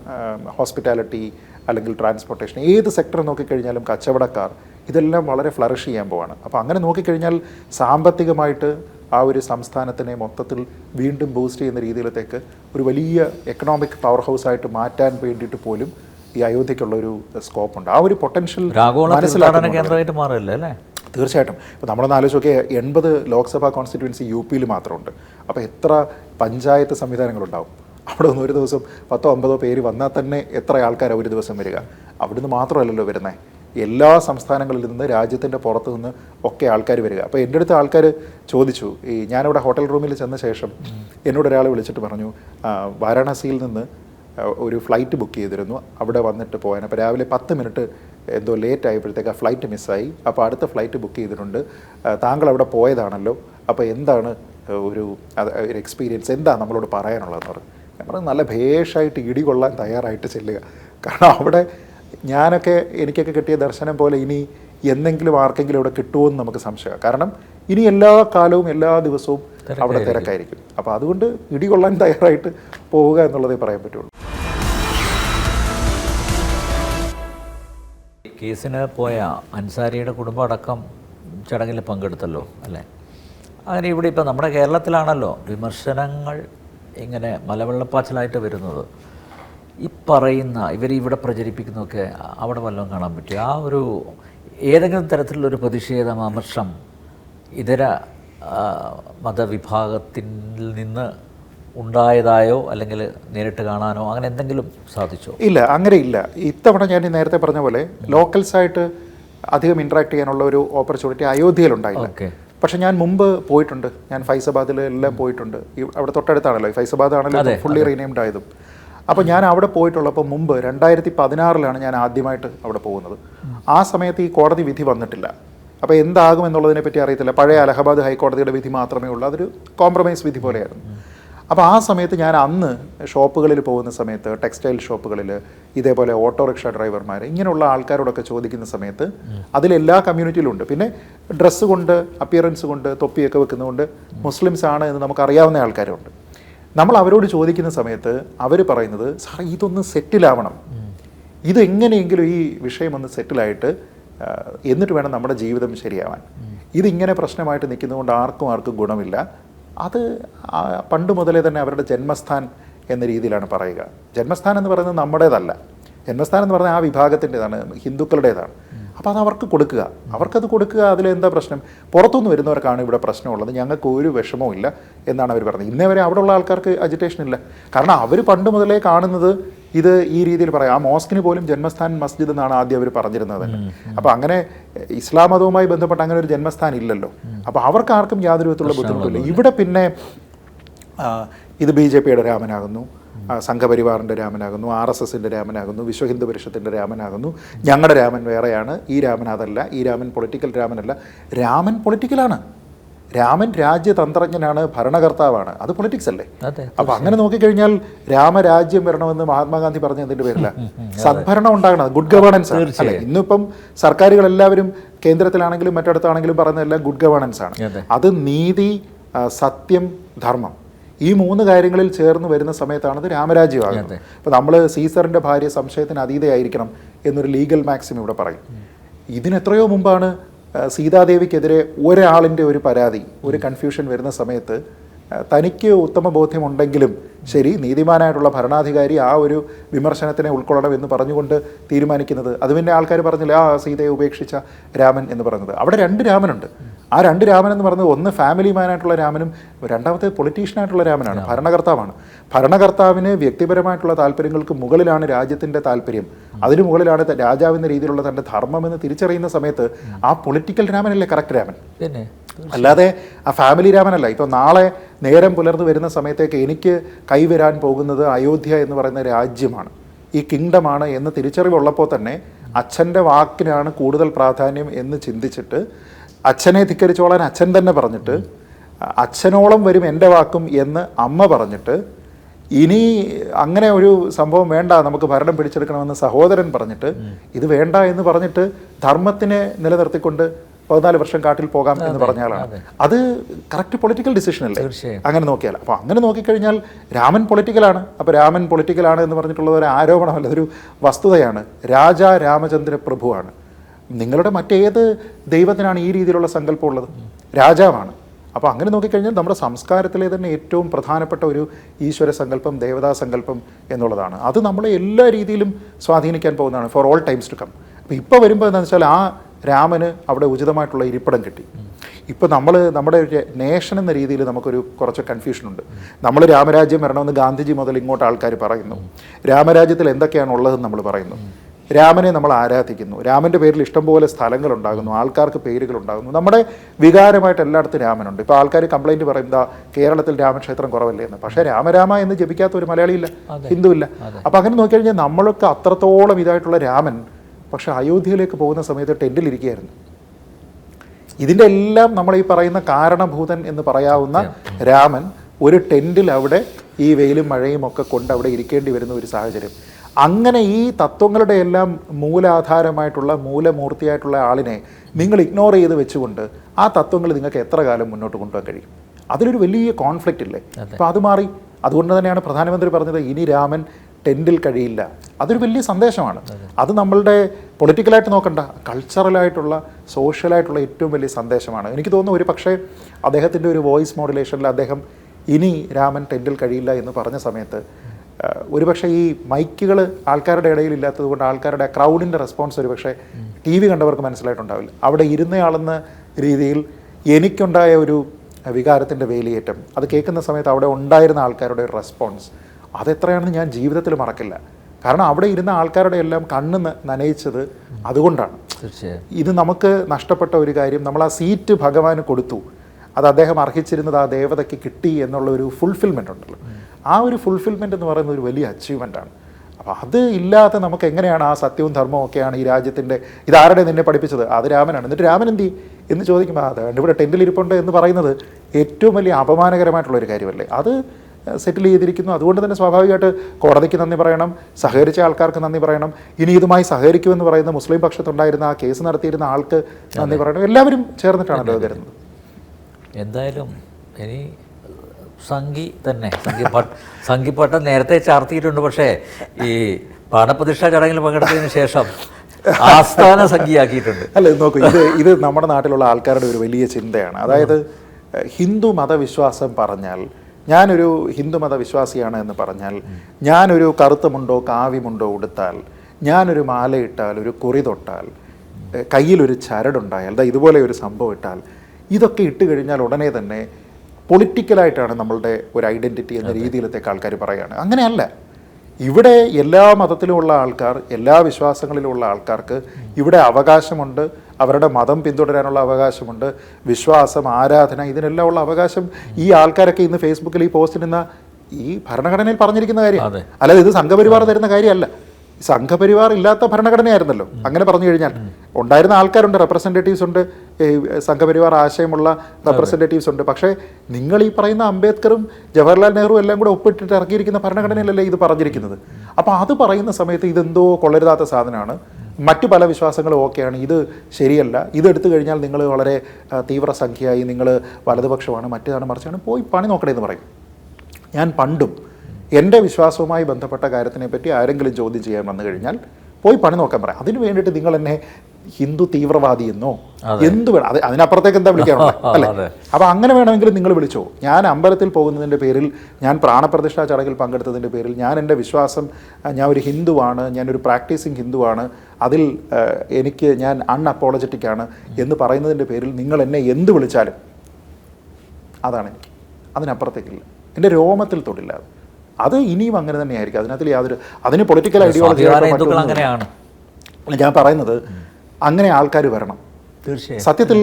ഹോസ്പിറ്റാലിറ്റി അല്ലെങ്കിൽ ട്രാൻസ്പോർട്ടേഷൻ ഏത് സെക്ടർ നോക്കിക്കഴിഞ്ഞാലും കച്ചവടക്കാർ ഇതെല്ലാം വളരെ ഫ്ലറിഷ് ചെയ്യാൻ പോവാണ്. അപ്പോൾ അങ്ങനെ നോക്കിക്കഴിഞ്ഞാൽ സാമ്പത്തികമായിട്ട് ആ ഒരു സംസ്ഥാനത്തിനെ മൊത്തത്തിൽ വീണ്ടും ബൂസ്റ്റ് ചെയ്യുന്ന രീതിയിലത്തേക്ക് ഒരു വലിയ എക്കണോമിക് പവർ ഹൗസ് ആയിട്ട് മാറ്റാൻ വേണ്ടിയിട്ട് പോലും ഈ അയോധ്യയ്ക്കുള്ള ഒരു സ്കോപ്പ് ഉണ്ട് ആ ഒരു പൊട്ടൻഷ്യൽ കേന്ദ്രമായിട്ട് മാറില്ല അല്ലേ? തീർച്ചയായിട്ടും. ഇപ്പോൾ നമ്മളൊന്ന് ആലോചിച്ച് നോക്കിയാൽ എൺപത് ലോക്സഭാ കോൺസ്റ്റിറ്റ്യുവൻസി യു പിയിൽ മാത്രമുണ്ട്. അപ്പോൾ എത്ര പഞ്ചായത്ത് സംവിധാനങ്ങളുണ്ടാവും? അവിടെ ഒന്ന് ഒരു ദിവസം പത്തോ അമ്പതോ പേര് വന്നാൽ തന്നെ എത്ര ആൾക്കാരാണ് ഒരു ദിവസം വരിക? അവിടുന്ന് മാത്രമല്ലല്ലോ വരുന്നത് എല്ലാ സംസ്ഥാനങ്ങളിൽ നിന്ന് രാജ്യത്തിന്റെ പുറത്തു നിന്ന് ഒക്കെ ആൾക്കാർ വരിക. അപ്പോൾ എന്റെ അടുത്ത് ആൾക്കാർ ചോദിച്ചു ഈ ഞാനിവിടെ ഹോട്ടൽ റൂമിൽ ചെന്ന ശേഷം എന്നോട് ഒരാൾ വിളിച്ചിട്ട് പറഞ്ഞു വാരാണസിയിൽ നിന്ന് ഒരു ഫ്ലൈറ്റ് ബുക്ക് ചെയ്തിരുന്നു. അവിടെ വന്നിട്ട് പോകാൻ. അപ്പോൾ രാവിലെ പത്ത് മിനിറ്റ് എന്തോ ലേറ്റ് ആയപ്പോഴത്തേക്ക് ആ ഫ്ലൈറ്റ് മിസ്സായി അപ്പോൾ അടുത്ത ഫ്ലൈറ്റ് ബുക്ക് ചെയ്തിട്ടുണ്ട്. താങ്കൾ അവിടെ പോയതാണല്ലോ. അപ്പോൾ എന്താണ് ഒരു ഒരു എക്സ്പീരിയൻസ് എന്താ നമ്മളോട് പറയാനുള്ളതെന്ന് പറഞ്ഞു. ഞാൻ പറഞ്ഞു നല്ല ഭേഷായിട്ട് ഇടികൊള്ളാൻ തയ്യാറായിട്ട് ചെല്ലുക. കാരണം അവിടെ ഞാനൊക്കെ എനിക്കൊക്കെ കിട്ടിയ ദർശനം പോലെ ഇനി എന്തെങ്കിലും ആർക്കെങ്കിലും ഇവിടെ കിട്ടുമോ എന്ന് നമുക്ക് സംശയമാണ്. കാരണം ഇനി എല്ലാ കാലവും എല്ലാ ദിവസവും അവിടെ തിരക്കായിരിക്കും. അപ്പോൾ അതുകൊണ്ട് ഇടികൊള്ളാൻ തയ്യാറായിട്ട് പോവുക എന്നുള്ളതേ പറയാൻ പറ്റുള്ളൂ. കേസിന് പോയ അൻസാരിയുടെ കുടുംബം അടക്കം ചടങ്ങിൽ പങ്കെടുത്തല്ലോ അല്ലേ? അങ്ങനെ ഇവിടെ ഇപ്പോൾ നമ്മുടെ കേരളത്തിലാണല്ലോ വിമർശനങ്ങൾ ഇങ്ങനെ മലവെള്ളപ്പാച്ചിലായിട്ട് വരുന്നത്. ഈ പറയുന്ന ഇവർ ഇവിടെ പ്രചരിപ്പിക്കുന്നതൊക്കെ അവിടെ വല്ലതും കാണാൻ പറ്റും ആ ഒരു ഏതെങ്കിലും തരത്തിലുള്ളൊരു പ്രതിഷേധം അമർഷം ഇതര മതവിഭാഗത്തിൽ നിന്ന് ഉണ്ടായതായോ അല്ലെങ്കിൽ നേരിട്ട് കാണാനോ അങ്ങനെ എന്തെങ്കിലും സാധിച്ചോ? ഇല്ല അങ്ങനെ ഇല്ല. ഇത്തവണ ഞാൻ നേരത്തെ പറഞ്ഞ പോലെ ലോക്കൽസ് ആയിട്ട് അധികം ഇൻട്രാക്ട് ചെയ്യാനുള്ള ഒരു ഓപ്പർച്യൂണിറ്റി അയോധ്യയിൽ ഉണ്ടായില്ല. പക്ഷെ ഞാൻ മുമ്പ് പോയിട്ടുണ്ട്. ഞാൻ ഫൈസബാദിൽ എല്ലാം പോയിട്ടുണ്ട്. അവിടെ തൊട്ടടുത്താണല്ലോ ഫൈസബാദ് ആണല്ലോ ഫുള്ളി റീനെയിംഡ് ആയതും. അപ്പോൾ ഞാൻ അവിടെ പോയിട്ടുള്ളപ്പോൾ മുമ്പ് രണ്ടായിരത്തി പതിനാറിലാണ് ഞാൻ ആദ്യമായിട്ട് അവിടെ പോകുന്നത്. ആ സമയത്ത് ഈ കോടതി വിധി വന്നിട്ടില്ല. അപ്പോൾ എന്താകും എന്നുള്ളതിനെ പറ്റി അറിയത്തില്ല. പഴയ അലഹബാദ് ഹൈക്കോടതിയുടെ വിധി മാത്രമേ ഉള്ളൂ. അതൊരു കോംപ്രമൈസ് വിധി പോലെയായിരുന്നു. അപ്പോൾ ആ സമയത്ത് ഞാൻ അന്ന് ഷോപ്പുകളിൽ പോകുന്ന സമയത്ത് ടെക്സ്റ്റൈൽ ഷോപ്പുകളിൽ ഇതേപോലെ ഓട്ടോറിക്ഷ ഡ്രൈവർമാർ ഇങ്ങനെയുള്ള ആൾക്കാരോടൊക്കെ ചോദിക്കുന്ന സമയത്ത് അതിലെല്ലാ എല്ലാ കമ്മ്യൂണിറ്റിയിലും ഉണ്ട് പിന്നെ ഡ്രസ്സ് കൊണ്ട് അപ്പിയറൻസ് കൊണ്ട് തൊപ്പിയൊക്കെ വെക്കുന്നതുകൊണ്ട് മുസ്ലിംസ് ആണ് എന്ന് നമുക്കറിയാവുന്ന ആൾക്കാരുണ്ട്. നമ്മൾ അവരോട് ചോദിക്കുന്ന സമയത്ത് അവർ പറയുന്നത് സാർ ഇതൊന്ന് സെറ്റിലാവണം. ഇത് എങ്ങനെയെങ്കിലും ഈ വിഷയം ഒന്ന് സെറ്റിലായിട്ട് എന്നിട്ട് വേണം നമ്മുടെ ജീവിതം ശരിയാവാൻ. ഇതിങ്ങനെ പ്രശ്നമായിട്ട് നിൽക്കുന്നതുകൊണ്ട് ആർക്കും ആർക്കും ഗുണമില്ല. അത് പണ്ട് മുതലേ തന്നെ അവരുടെ ജന്മസ്ഥാൻ എന്ന രീതിയിലാണ് പറയുക. ജന്മസ്ഥാൻ എന്ന് പറയുന്നത് നമ്മുടേതല്ല. ജന്മസ്ഥാൻ എന്ന് പറഞ്ഞാൽ ആ വിഭാഗത്തിന്റെതാണ് ഹിന്ദുക്കളുടേതാണ്. അപ്പോൾ അത് അവർക്ക് കൊടുക്കുക. അവർക്കത് കൊടുക്കുക അതിലെന്താ പ്രശ്നം? പുറത്തുനിന്ന് വരുന്നവർക്കാണ് ഇവിടെ പ്രശ്നമുള്ളത്. ഞങ്ങൾക്ക് ഒരു വിഷമവും ഇല്ല എന്നാണ് അവർ പറഞ്ഞത്. ഇന്നേ വരെ അവിടെയുള്ള ആൾക്കാർക്ക് അജിറ്റേഷൻ ഇല്ല. കാരണം അവർ പണ്ട് മുതലേ കാണുന്നത് ഇത് ഈ രീതിയിൽ പറയാം. ആ മോസ്കിന് പോലും ജന്മസ്ഥാൻ മസ്ജിദ് എന്നാണ് ആദ്യം അവർ പറഞ്ഞിരുന്നത്. തന്നെ അപ്പോൾ അങ്ങനെ ഇസ്ലാം മതവുമായി ബന്ധപ്പെട്ട് അങ്ങനെ ഒരു ജന്മസ്ഥാൻ ഇല്ലല്ലോ. അപ്പോൾ അവർക്ക് ആർക്കും യാതൊരു വിധത്തിലുള്ള ബുദ്ധിമുട്ടില്ല. ഇവിടെ പിന്നെ ഇത് ബി ജെ പിയുടെ രാമനാകുന്നു സംഘപരിവാറിന്റെ രാമനാകുന്നു. ആർ എസ് എസിന്റെ രാമനാകുന്നു. വിശ്വ ഹിന്ദു പരിഷത്തിന്റെ രാമനാകുന്നു. ഞങ്ങളുടെ രാമൻ വേറെയാണ്. ഈ രാമൻ അതല്ല. ഈ രാമൻ പൊളിറ്റിക്കൽ രാമനല്ല. രാമൻ പൊളിറ്റിക്കലാണ്. രാമൻ രാജ്യതന്ത്രജ്ഞനാണ് ഭരണകർത്താവാണ്. അത് പൊളിറ്റിക്സ് അല്ലേ? അപ്പൊ അങ്ങനെ നോക്കിക്കഴിഞ്ഞാൽ രാമരാജ്യം വരണമെന്ന് മഹാത്മാഗാന്ധി പറഞ്ഞ എന്തിന്റെ പേരില്ല സദ്ഭരണം ഉണ്ടാകണം ഗുഡ് ഗവേണൻസ് അല്ലേ? ഇന്നിപ്പം സർക്കാരുകൾ എല്ലാവരും കേന്ദ്രത്തിലാണെങ്കിലും മറ്റിടത്താണെങ്കിലും പറയുന്നതെല്ലാം ഗുഡ് ഗവേണൻസ് ആണ്. അത്. നീതി സത്യം ധർമ്മം. ഈ മൂന്ന് കാര്യങ്ങളിൽ ചേർന്ന് വരുന്ന സമയത്താണ് ഇത് രാമരാജ്യമാകുന്നത്. അപ്പോൾ നമ്മൾ സീസറിന്റെ ഭാര്യ സംശയത്തിന് അതീതയായിരിക്കണം എന്നൊരു ലീഗൽ മാക്സിം ഇവിടെ പറയും. ഇതിനെത്രയോ മുമ്പാണ് സീതാദേവിക്കെതിരെ ഒരാളിന്റെ ഒരു പരാതി ഒരു കൺഫ്യൂഷൻ വരുന്ന സമയത്ത് തനിക്ക് ഉത്തമ ബോധ്യമുണ്ടെങ്കിലും ശരി നീതിമാനായിട്ടുള്ള ഭരണാധികാരി ആ ഒരു വിമർശനത്തിനെ ഉൾക്കൊള്ളണം എന്ന് പറഞ്ഞുകൊണ്ട് തീരുമാനിക്കുന്നത്. അത് പിന്നെ ആൾക്കാർ പറഞ്ഞില്ല ആ സീതയെ ഉപേക്ഷിച്ച രാമൻ എന്ന് പറഞ്ഞത്. അവിടെ രണ്ട് രാമനുണ്ട്. ആ രണ്ട് രാമൻ എന്ന് പറയുന്നത് ഒന്ന് ഫാമിലി മാനായിട്ടുള്ള രാമനും രണ്ടാമത്തെ പൊളിറ്റീഷ്യനായിട്ടുള്ള രാമനാണ് ഭരണകർത്താവാണ്. ഭരണകർത്താവിന് വ്യക്തിപരമായിട്ടുള്ള താല്പര്യങ്ങൾക്ക് മുകളിലാണ് രാജ്യത്തിന്റെ താല്പര്യം. അതിനു മുകളിലാണ് രാജാവെന്ന രീതിയിലുള്ള തന്റെ ധർമ്മം എന്ന് തിരിച്ചറിയുന്ന സമയത്ത് ആ പൊളിറ്റിക്കൽ രാമനല്ലേ കറക്റ്റ് രാമൻ? പിന്നെ? അല്ലാതെ ആ ഫാമിലി രാമനല്ല. ഇപ്പോൾ നാളെ നേരം പുലർന്നു വരുന്ന സമയത്തേക്ക് എനിക്ക് കൈവരാൻ പോകുന്നത് അയോധ്യ എന്ന് പറയുന്ന രാജ്യമാണ്. ഈ കിങ്ഡമാണ് എന്ന് തിരിച്ചറിവുള്ളപ്പോൾ തന്നെ അച്ഛന്റെ വാക്കിനാണ് കൂടുതൽ പ്രാധാന്യം എന്ന് ചിന്തിച്ചിട്ട് അച്ഛനെ ധിക്കരിച്ചോളാൻ അച്ഛൻ തന്നെ പറഞ്ഞിട്ട് അച്ഛനോളം വരും എന്റെ വാക്കും എന്ന് അമ്മ പറഞ്ഞിട്ട് ഇനി അങ്ങനെ ഒരു സംഭവം വേണ്ട നമുക്ക് ഭരണം പിടിച്ചെടുക്കണമെന്ന് സഹോദരൻ പറഞ്ഞിട്ട് ഇത് വേണ്ട എന്ന് പറഞ്ഞിട്ട് ധർമ്മത്തിനെ നിലനിർത്തിക്കൊണ്ട് പതിനാല് വർഷം കാട്ടിൽ പോകാം എന്ന് പറഞ്ഞ ആളാണ്. അത്. കറക്റ്റ് പൊളിറ്റിക്കൽ ഡിസിഷൻ അല്ലേ. അങ്ങനെ നോക്കിയാൽ. അപ്പോൾ അങ്ങനെ നോക്കിക്കഴിഞ്ഞാൽ രാമൻ പൊളിറ്റിക്കലാണ് അപ്പോൾ രാമൻ പൊളിറ്റിക്കലാണ് എന്ന് പറഞ്ഞിട്ടുള്ളത് ഒരു ആരോപണമല്ല അതൊരു വസ്തുതയാണ്. രാജ രാമചന്ദ്ര പ്രഭുവാണ് നിങ്ങളുടെ മറ്റേത് ദൈവത്തിനാണ് ഈ രീതിയിലുള്ള സങ്കല്പം ഉള്ളത്? രാജാവാണ്. അപ്പോൾ അങ്ങനെ നോക്കിക്കഴിഞ്ഞാൽ നമ്മുടെ സംസ്കാരത്തിലെ തന്നെ ഏറ്റവും പ്രധാനപ്പെട്ട ഒരു ഈശ്വര സങ്കല്പം ദേവതാ സങ്കല്പം എന്നുള്ളതാണ്. അത് നമ്മളെ എല്ലാ രീതിയിലും സ്വാധീനിക്കാൻ പോകുന്നതാണ്. For all times to come അപ്പോൾ ഇപ്പോൾ വരുമ്പോൾ എന്താണെന്ന് വെച്ചാൽ ആ രാമന് അവിടെ ഉചിതമായിട്ടുള്ള ഇരിപ്പിടം കിട്ടി. ഇപ്പോൾ നമ്മൾ നമ്മുടെ ഒരു നേഷൻ എന്ന രീതിയിൽ നമുക്കൊരു കുറച്ച് കൺഫ്യൂഷനുണ്ട് നമ്മൾ രാമരാജ്യം വരണമെന്ന് ഗാന്ധിജി മുതൽ ഇങ്ങോട്ട് ആൾക്കാർ പറയുന്നു. രാമരാജ്യത്തിൽ എന്തൊക്കെയാണ് ഉള്ളതെന്ന് നമ്മൾ പറയുന്നു. രാമനെ നമ്മൾ ആരാധിക്കുന്നു. രാമന്റെ പേരിൽ ഇഷ്ടംപോലെ സ്ഥലങ്ങളുണ്ടാകുന്നു ആൾക്കാർക്ക് പേരുകൾ ഉണ്ടാകുന്നു. നമ്മുടെ വികാരമായിട്ട് എല്ലായിടത്തും രാമനുണ്ട്. ഇപ്പോൾ ആൾക്കാർ കംപ്ലൈന്റ് പറയും "ദാ കേരളത്തിൽ രാമക്ഷേത്രം കുറവല്ലേ എന്ന് പക്ഷേ രാമരാമ എന്ന് ജപിക്കാത്ത ഒരു മലയാളിയില്ല ഹിന്ദുവില്ല. അപ്പോൾ അങ്ങനെ നോക്കിക്കഴിഞ്ഞാൽ നമ്മൾക്ക് അത്രത്തോളം ഇതായിട്ടുള്ള രാമൻ പക്ഷേ അയോധ്യയിലേക്ക് പോകുന്ന സമയത്ത് ടെന്റിലിരിക്കുകയായിരുന്നു ഇതിന്റെ എല്ലാം നമ്മൾ ഈ പറയുന്ന കാരണഭൂതൻ എന്ന് പറയാവുന്ന രാമൻ ഒരു ടെന്റിൽ അവിടെ ഈ വെയിലും മഴയും ഒക്കെ കൊണ്ട് അവിടെ ഇരിക്കേണ്ടി വരുന്ന ഒരു സാഹചര്യം. അങ്ങനെ ഈ തത്വങ്ങളുടെ എല്ലാം മൂലാധാരമായിട്ടുള്ള മൂലമൂർത്തിയായിട്ടുള്ള ആളിനെ നിങ്ങൾ ഇഗ്നോർ ചെയ്ത് വെച്ചുകൊണ്ട് ആ തത്വങ്ങൾ നിങ്ങൾക്ക് എത്ര കാലം മുന്നോട്ട് കൊണ്ടുപോകാൻ കഴിയും? അതിലൊരു വലിയ കോൺഫ്ലിക്റ്റ് ഇല്ലേ അപ്പോൾ അത് മാറി. അതുകൊണ്ട് തന്നെയാണ് പ്രധാനമന്ത്രി പറഞ്ഞത് ഇനി രാമൻ ടെന്റിൽ കഴിയില്ല. അതൊരു വലിയ സന്ദേശമാണ്. അത് നമ്മളുടെ പൊളിറ്റിക്കലായിട്ട് നോക്കണ്ട. കൾച്ചറലായിട്ടുള്ള സോഷ്യലായിട്ടുള്ള ഏറ്റവും വലിയ സന്ദേശമാണ്. എനിക്ക് തോന്നുന്നു ഒരു പക്ഷേ അദ്ദേഹത്തിന്റെ ഒരു വോയിസ് മോഡുലേഷനിൽ അദ്ദേഹം ഇനി രാമൻ ടെന്റിൽ കഴിയില്ല എന്ന് പറഞ്ഞ സമയത്ത് ഒരുപക്ഷെ ഈ മൈക്കുകൾ ആൾക്കാരുടെ ഇടയിൽ ഇല്ലാത്തത് കൊണ്ട് ആൾക്കാരുടെ ക്രൗഡിന്റെ റെസ്പോൺസ് ഒരുപക്ഷെ ടി വി കണ്ടവർക്ക് മനസ്സിലായിട്ടുണ്ടാവില്ല. അവിടെ ഇരുന്നയാളെന്ന രീതിയിൽ എനിക്കുണ്ടായ ഒരു വികാരത്തിന്റെ വേലിയേറ്റം. അത് കേൾക്കുന്ന സമയത്ത് അവിടെ ഉണ്ടായിരുന്ന ആൾക്കാരുടെ ഒരു റെസ്പോൺസ് അതെത്രയാണെന്ന് ഞാൻ ജീവിതത്തിൽ മറക്കില്ല. കാരണം അവിടെ ഇരുന്ന ആൾക്കാരുടെ എല്ലാം കണ്ണ് നനയിച്ചത് അതുകൊണ്ടാണ്. ഇത് നമുക്ക് നഷ്ടപ്പെട്ട ഒരു കാര്യം നമ്മൾ ആ സീറ്റ് ഭഗവാന് കൊടുത്തു. അത് അദ്ദേഹം അർഹിച്ചിരുന്നത് ആ ദേവതയ്ക്ക് കിട്ടി എന്നുള്ള ഒരു ഫുൾഫിൽമെന്റ് ഉണ്ടല്ലോ. ആ ഒരു ഫുൾഫിൽമെന്റ് എന്ന് പറയുന്ന ഒരു വലിയ അച്ചീവ്മെന്റ് ആണ്. അപ്പോൾ അത് ഇല്ലാതെ നമുക്ക് എങ്ങനെയാണ് ആ സത്യവും ധർമ്മവും ഒക്കെയാണ് ഈ രാജ്യത്തിന്റെ ഇതാരുടെ നിന്നെ പഠിപ്പിച്ചത്? അത് രാമനാണ്. എന്നിട്ട് രാമൻ എന്ത് എന്ന് ചോദിക്കുമ്പോൾ അതാണ് ഇവിടെ ടെന്റിൽ ഇരിപ്പുണ്ട് എന്ന് പറയുന്നത് ഏറ്റവും വലിയ അപമാനകരമായിട്ടുള്ള ഒരു കാര്യമല്ലേ? അത് സെറ്റിൽ ചെയ്തിരിക്കുന്നു. അതുകൊണ്ട് തന്നെ സ്വാഭാവികമായിട്ട് കോടതിക്ക് നന്ദി പറയണം സഹകരിച്ച ആൾക്കാർക്ക് നന്ദി പറയണം. ഇനി ഇതുമായി സഹകരിക്കുമെന്ന് പറയുന്ന മുസ്ലിം പക്ഷത്തുണ്ടായിരുന്ന ആ കേസ് നടത്തിയിരുന്ന ആൾക്ക് നന്ദി പറയണം. എല്ലാവരും ചേർന്നിട്ടാണല്ലോ ഇത് വരുന്നത്. എന്തായാലും ഇനി സംഗി തന്നെ സംഗിപ്പട്ട സംഗിപ്പട്ടം നേരത്തെ ചാർത്തിയിട്ടുണ്ട്. പക്ഷേ ഈ പാഠപ്രതിഷ്ഠ ചടങ്ങിൽ പങ്കെടുത്തതിന് ശേഷം ആസ്ഥാന സംഖ്യയാക്കിയിട്ടുണ്ട് അല്ല നോക്കൂ ഇത് ഇത് നമ്മുടെ നാട്ടിലുള്ള ആൾക്കാരുടെ ഒരു വലിയ ചിന്തയാണ്. അതായത് ഹിന്ദു മതവിശ്വാസം പറഞ്ഞാൽ ഞാനൊരു ഹിന്ദുമത വിശ്വാസിയാണ് എന്ന് പറഞ്ഞാൽ ഞാനൊരു കറുത്തമുണ്ടോ കാവ്യമുണ്ടോ ഉടുത്താൽ ഞാനൊരു മാലയിട്ടാൽ ഒരു കുറി തൊട്ടാൽ കയ്യിലൊരു ചരടുണ്ടായാൽ ദാ ഇതുപോലെ ഒരു സംഭവം ഇട്ടാൽ ഇതൊക്കെ ഇട്ട് കഴിഞ്ഞാൽ ഉടനെ തന്നെ പൊളിറ്റിക്കലായിട്ടാണ് നമ്മളുടെ ഒരു ഐഡന്റിറ്റി എന്ന രീതിയിലത്തേക്ക് ആൾക്കാർ പറയുകയാണ് അങ്ങനെയല്ല. ഇവിടെ എല്ലാ മതത്തിലുമുള്ള ആൾക്കാർ എല്ലാ വിശ്വാസങ്ങളിലുമുള്ള ആൾക്കാർക്ക് ഇവിടെ അവകാശമുണ്ട്. അവരുടെ മതം പിന്തുടരാനുള്ള അവകാശമുണ്ട്. വിശ്വാസം ആരാധന ഇതിനെല്ലാം ഉള്ള അവകാശം ഈ ആൾക്കാരൊക്കെ ഇന്ന് ഫേസ്ബുക്കിൽ ഈ പോസ്റ്റ് ഇടുന്ന ഈ ഭരണഘടനയിൽ പറഞ്ഞിരിക്കുന്ന കാര്യം. അല്ലാതെ ഇത് സംഘപരിവാർ തരുന്ന കാര്യമല്ല. സംഘപരിവാർ ഇല്ലാത്ത ഭരണഘടനയായിരുന്നല്ലോ. അങ്ങനെ പറഞ്ഞു കഴിഞ്ഞാൽ ഉണ്ടായിരുന്ന ആൾക്കാരുണ്ട് റെപ്രസെന്റേറ്റീവ്സ് ഉണ്ട് സംഘപരിവാർ ആശയമുള്ള റെപ്രസെന്റേറ്റീവ്സ് ഉണ്ട്. പക്ഷേ നിങ്ങൾ ഈ പറയുന്ന അംബേദ്കറും ജവഹർലാൽ നെഹ്റു എല്ലാം കൂടെ ഒപ്പിട്ടിട്ട് ഇറക്കിയിരിക്കുന്ന ഭരണഘടനയിലല്ലേ ഇത് പറഞ്ഞിരിക്കുന്നത്. അപ്പോൾ അത് പറയുന്ന സമയത്ത് ഇതെന്തോ കൊള്ളരുതാത്ത സാധനമാണ്. മറ്റു പല വിശ്വാസങ്ങളും ഓക്കെയാണ് ഇത് ശരിയല്ല. ഇതെടുത്തു കഴിഞ്ഞാൽ നിങ്ങൾ വളരെ തീവ്ര സംഖ്യയായി നിങ്ങൾ വലതുപക്ഷമാണ് മറ്റേതാണ് മറിച്ചാണ് പോയി പണി നോക്കണേ എന്ന് പറയും. ഞാൻ പണ്ടും എന്റെ വിശ്വാസവുമായി ബന്ധപ്പെട്ട കാര്യത്തിനെ പറ്റി ആരെങ്കിലും ചോദ്യം ചെയ്യാൻ വന്നു കഴിഞ്ഞാൽ പോയി പണി നോക്കാൻ പറയാം. അതിനു വേണ്ടിയിട്ട് നിങ്ങൾ എന്നെ ഹിന്ദു തീവ്രവാദി എന്നോ എന്ത് വേണം? അത് അതിനപ്പുറത്തേക്ക് എന്താ വിളിക്കാനുള്ളത് അല്ലേ. അപ്പോൾ അങ്ങനെ വേണമെങ്കിൽ നിങ്ങൾ വിളിച്ചോ. ഞാൻ അമ്പലത്തിൽ പോകുന്നതിന്റെ പേരിൽ ഞാൻ പ്രാണപ്രതിഷ്ഠാ ചടങ്ങിൽ പങ്കെടുത്തതിന്റെ പേരിൽ ഞാൻ എന്റെ വിശ്വാസം ഞാൻ ഒരു ഹിന്ദുവാണ് ഞാനൊരു പ്രാക്ടീസിങ് ഹിന്ദുവാണ് അതിൽ എനിക്ക് ഞാൻ അൺഅപ്പോളജറ്റിക് ആണ് എന്ന് പറയുന്നതിന്റെ പേരിൽ നിങ്ങൾ എന്നെ എന്ത് വിളിച്ചാലും അതാണ് എനിക്ക്. അതിനപ്പുറത്തേക്കില്ല. എന്റെ രോമത്തിൽ തൊടില്ല അത്. അത് ഇനിയും അങ്ങനെ തന്നെയായിരിക്കും. അതിനകത്ത് യാതൊരു അതിന് പൊളിറ്റിക്കൽ ഐഡിയോളജി അങ്ങനെയാണ്. ഞാൻ പറയുന്നത് അങ്ങനെ ആൾക്കാർ വരണം. തീർച്ചയായും. സത്യത്തിൽ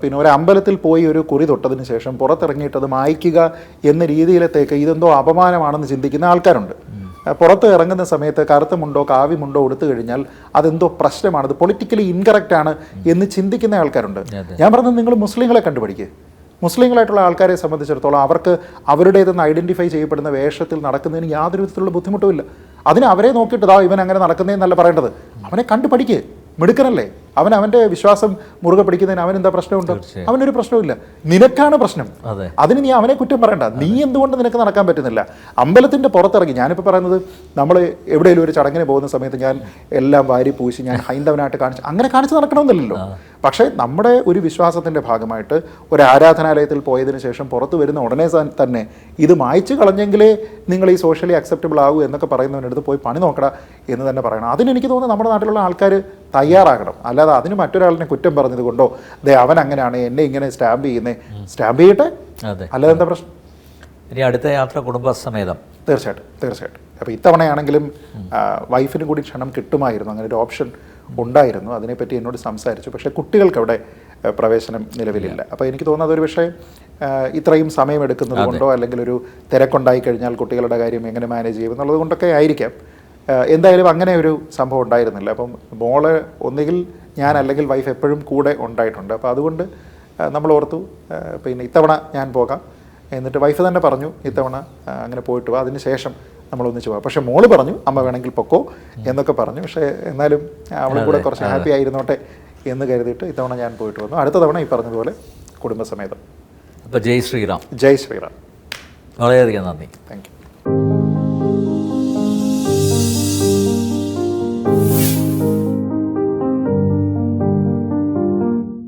പിന്നെ ഒരു അമ്പലത്തിൽ പോയി ഒരു കുറി തൊട്ടതിന് ശേഷം പുറത്തിറങ്ങിയിട്ടത് അത് മായ്ക്കുക എന്ന രീതിയിലത്തേക്ക് ഇതെന്തോ അപമാനമാണെന്ന് ചിന്തിക്കുന്ന ആൾക്കാരുണ്ട്. പുറത്ത് ഇറങ്ങുന്ന സമയത്ത് കറുത്തമുണ്ടോ കാവ്യമുണ്ടോ കാവി എടുത്തു കഴിഞ്ഞാൽ അതെന്തോ പ്രശ്നമാണ്. അത് പൊളിറ്റിക്കലി ഇൻകറക്റ്റ് ആണ് എന്ന് ചിന്തിക്കുന്ന ആൾക്കാരുണ്ട്. ഞാൻ പറഞ്ഞത് നിങ്ങൾ മുസ്ലിങ്ങളെ കണ്ടുപിടിക്കുക മുസ്ലിങ്ങളായിട്ടുള്ള ആൾക്കാരെ സംബന്ധിച്ചിടത്തോളം അവർക്ക് അവരുടേതെന്ന് ഐഡന്റിഫൈ ചെയ്യപ്പെടുന്ന വേഷത്തിൽ നടക്കുന്നതിന് യാതൊരു വിധത്തിലുള്ള ബുദ്ധിമുട്ടുമില്ല. അതിന് അവരെ നോക്കിയിട്ട് ഇവൻ അങ്ങനെ നടക്കുന്നതെന്നല്ല പറയേണ്ടത്. അവനെ കണ്ടു പഠിക്കുക മിടുക്കനല്ലേ? അവൻ അവന്റെ വിശ്വാസം മുറുകെ പിടിക്കുന്നതിന് അവൻ എന്താ പ്രശ്നമുണ്ട്. അവനൊരു പ്രശ്നമില്ല നിനക്കാണ് പ്രശ്നം. അതെ. അതിന് നീ അവനെ കുറ്റം പറയണ്ട. നീ എന്തുകൊണ്ട് നിനക്ക് നടക്കാൻ പറ്റുന്നില്ല? അമ്പലത്തിന്റെ പുറത്തിറങ്ങി. ഞാനിപ്പോൾ പറയുന്നത് നമ്മൾ എവിടെയെങ്കിലും ഒരു ചടങ്ങിന് പോകുന്ന സമയത്ത് ഞാൻ എല്ലാം വാരി പൂശി ഞാൻ ഹൈന്ദവനായിട്ട് കാണിച്ച് അങ്ങനെ കാണിച്ച് നടക്കണമെന്നില്ലല്ലോ. പക്ഷേ നമ്മുടെ ഒരു വിശ്വാസത്തിന്റെ ഭാഗമായിട്ട് ഒരു ആരാധനാലയത്തിൽ പോയതിനു ശേഷം പുറത്തു വരുന്ന ഉടനെ തന്നെ ഇത് മായ്ച്ചു കളഞ്ഞെങ്കിലേ നിങ്ങൾ ഈ സോഷ്യലി അക്സെപ്റ്റബിൾ ആകൂ എന്നൊക്കെ പറയുന്നവനടുത്ത് പോയി പണി നോക്കട എന്ന് തന്നെ പറയണം. അതിന് എനിക്ക് തോന്നുന്നു നമ്മുടെ നാട്ടിലുള്ള ആൾക്കാർ തയ്യാറാകണം. അല്ലാതെ അതിന് മറ്റൊരാളിനെ കുറ്റം പറഞ്ഞത് കൊണ്ടോ? ദേ അവൻ അങ്ങനെയാണ് എന്നെ ഇങ്ങനെ സ്റ്റാമ്പ് ചെയ്യുന്നേ. സ്റ്റാമ്പ് ചെയ്യട്ടെ? അതെ. അല്ലാതെ എന്താ പ്രശ്നം? ഇനി അടുത്ത യാത്ര കുടുംബസമേതം. തീർച്ചയായിട്ടും തീർച്ചയായിട്ടും. അപ്പോൾ ഇത്തവണയാണെങ്കിലും വൈഫിന് കൂടി ക്ഷണം കിട്ടുമായിരുന്നു. അങ്ങനെ ഒരു ഓപ്ഷൻ ഉണ്ടായിരുന്നു. അതിനെപ്പറ്റി എന്നോട് സംസാരിച്ചു. പക്ഷേ കുട്ടികൾക്ക് അവിടെ പ്രവേശനം നിലവിലില്ല. അപ്പോൾ എനിക്ക് തോന്നുന്നത് ഒരു പക്ഷേ ഇത്രയും സമയമെടുക്കുന്നത് കൊണ്ടോ അല്ലെങ്കിൽ ഒരു തിരക്കുണ്ടായി കഴിഞ്ഞാൽ കുട്ടികളുടെ കാര്യം എങ്ങനെ മാനേജ് ചെയ്യും എന്നുള്ളത് കൊണ്ടൊക്കെ ആയിരിക്കാം. എന്തായാലും അങ്ങനെ ഒരു സംഭവം ഉണ്ടായിരുന്നില്ല. അപ്പം മോൾ ഒന്നുകിൽ ഞാൻ അല്ലെങ്കിൽ വൈഫ് എപ്പോഴും കൂടെ ഉണ്ടായിട്ടുണ്ട്. അപ്പോൾ അതുകൊണ്ട് നമ്മൾ ഓർത്തു പിന്നെ ഇത്തവണ ഞാൻ പോകാം. എന്നിട്ട് വൈഫ് തന്നെ പറഞ്ഞു ഇത്തവണ അങ്ങനെ പോയിട്ട് പോവാം അതിന് ശേഷം നമ്മൾ ഒന്നിച്ച് പോകാം. പക്ഷേ മോൾ പറഞ്ഞു അമ്മ വേണമെങ്കിൽ പൊക്കോ എന്നൊക്കെ പറഞ്ഞു. പക്ഷേ എന്നാലും അവളും കൂടെ കുറച്ച് ഹാപ്പി ആയിരുന്നോട്ടെ എന്ന് കരുതിയിട്ട് ഇത്തവണ ഞാൻ പോയിട്ട് വന്നു. അടുത്ത തവണ ഈ പറഞ്ഞതുപോലെ കുടുംബസമേതം. അപ്പോൾ ജയ് ശ്രീറാം. ജയ് ശ്രീറാം. വളരെയധികം നന്ദി. Thank you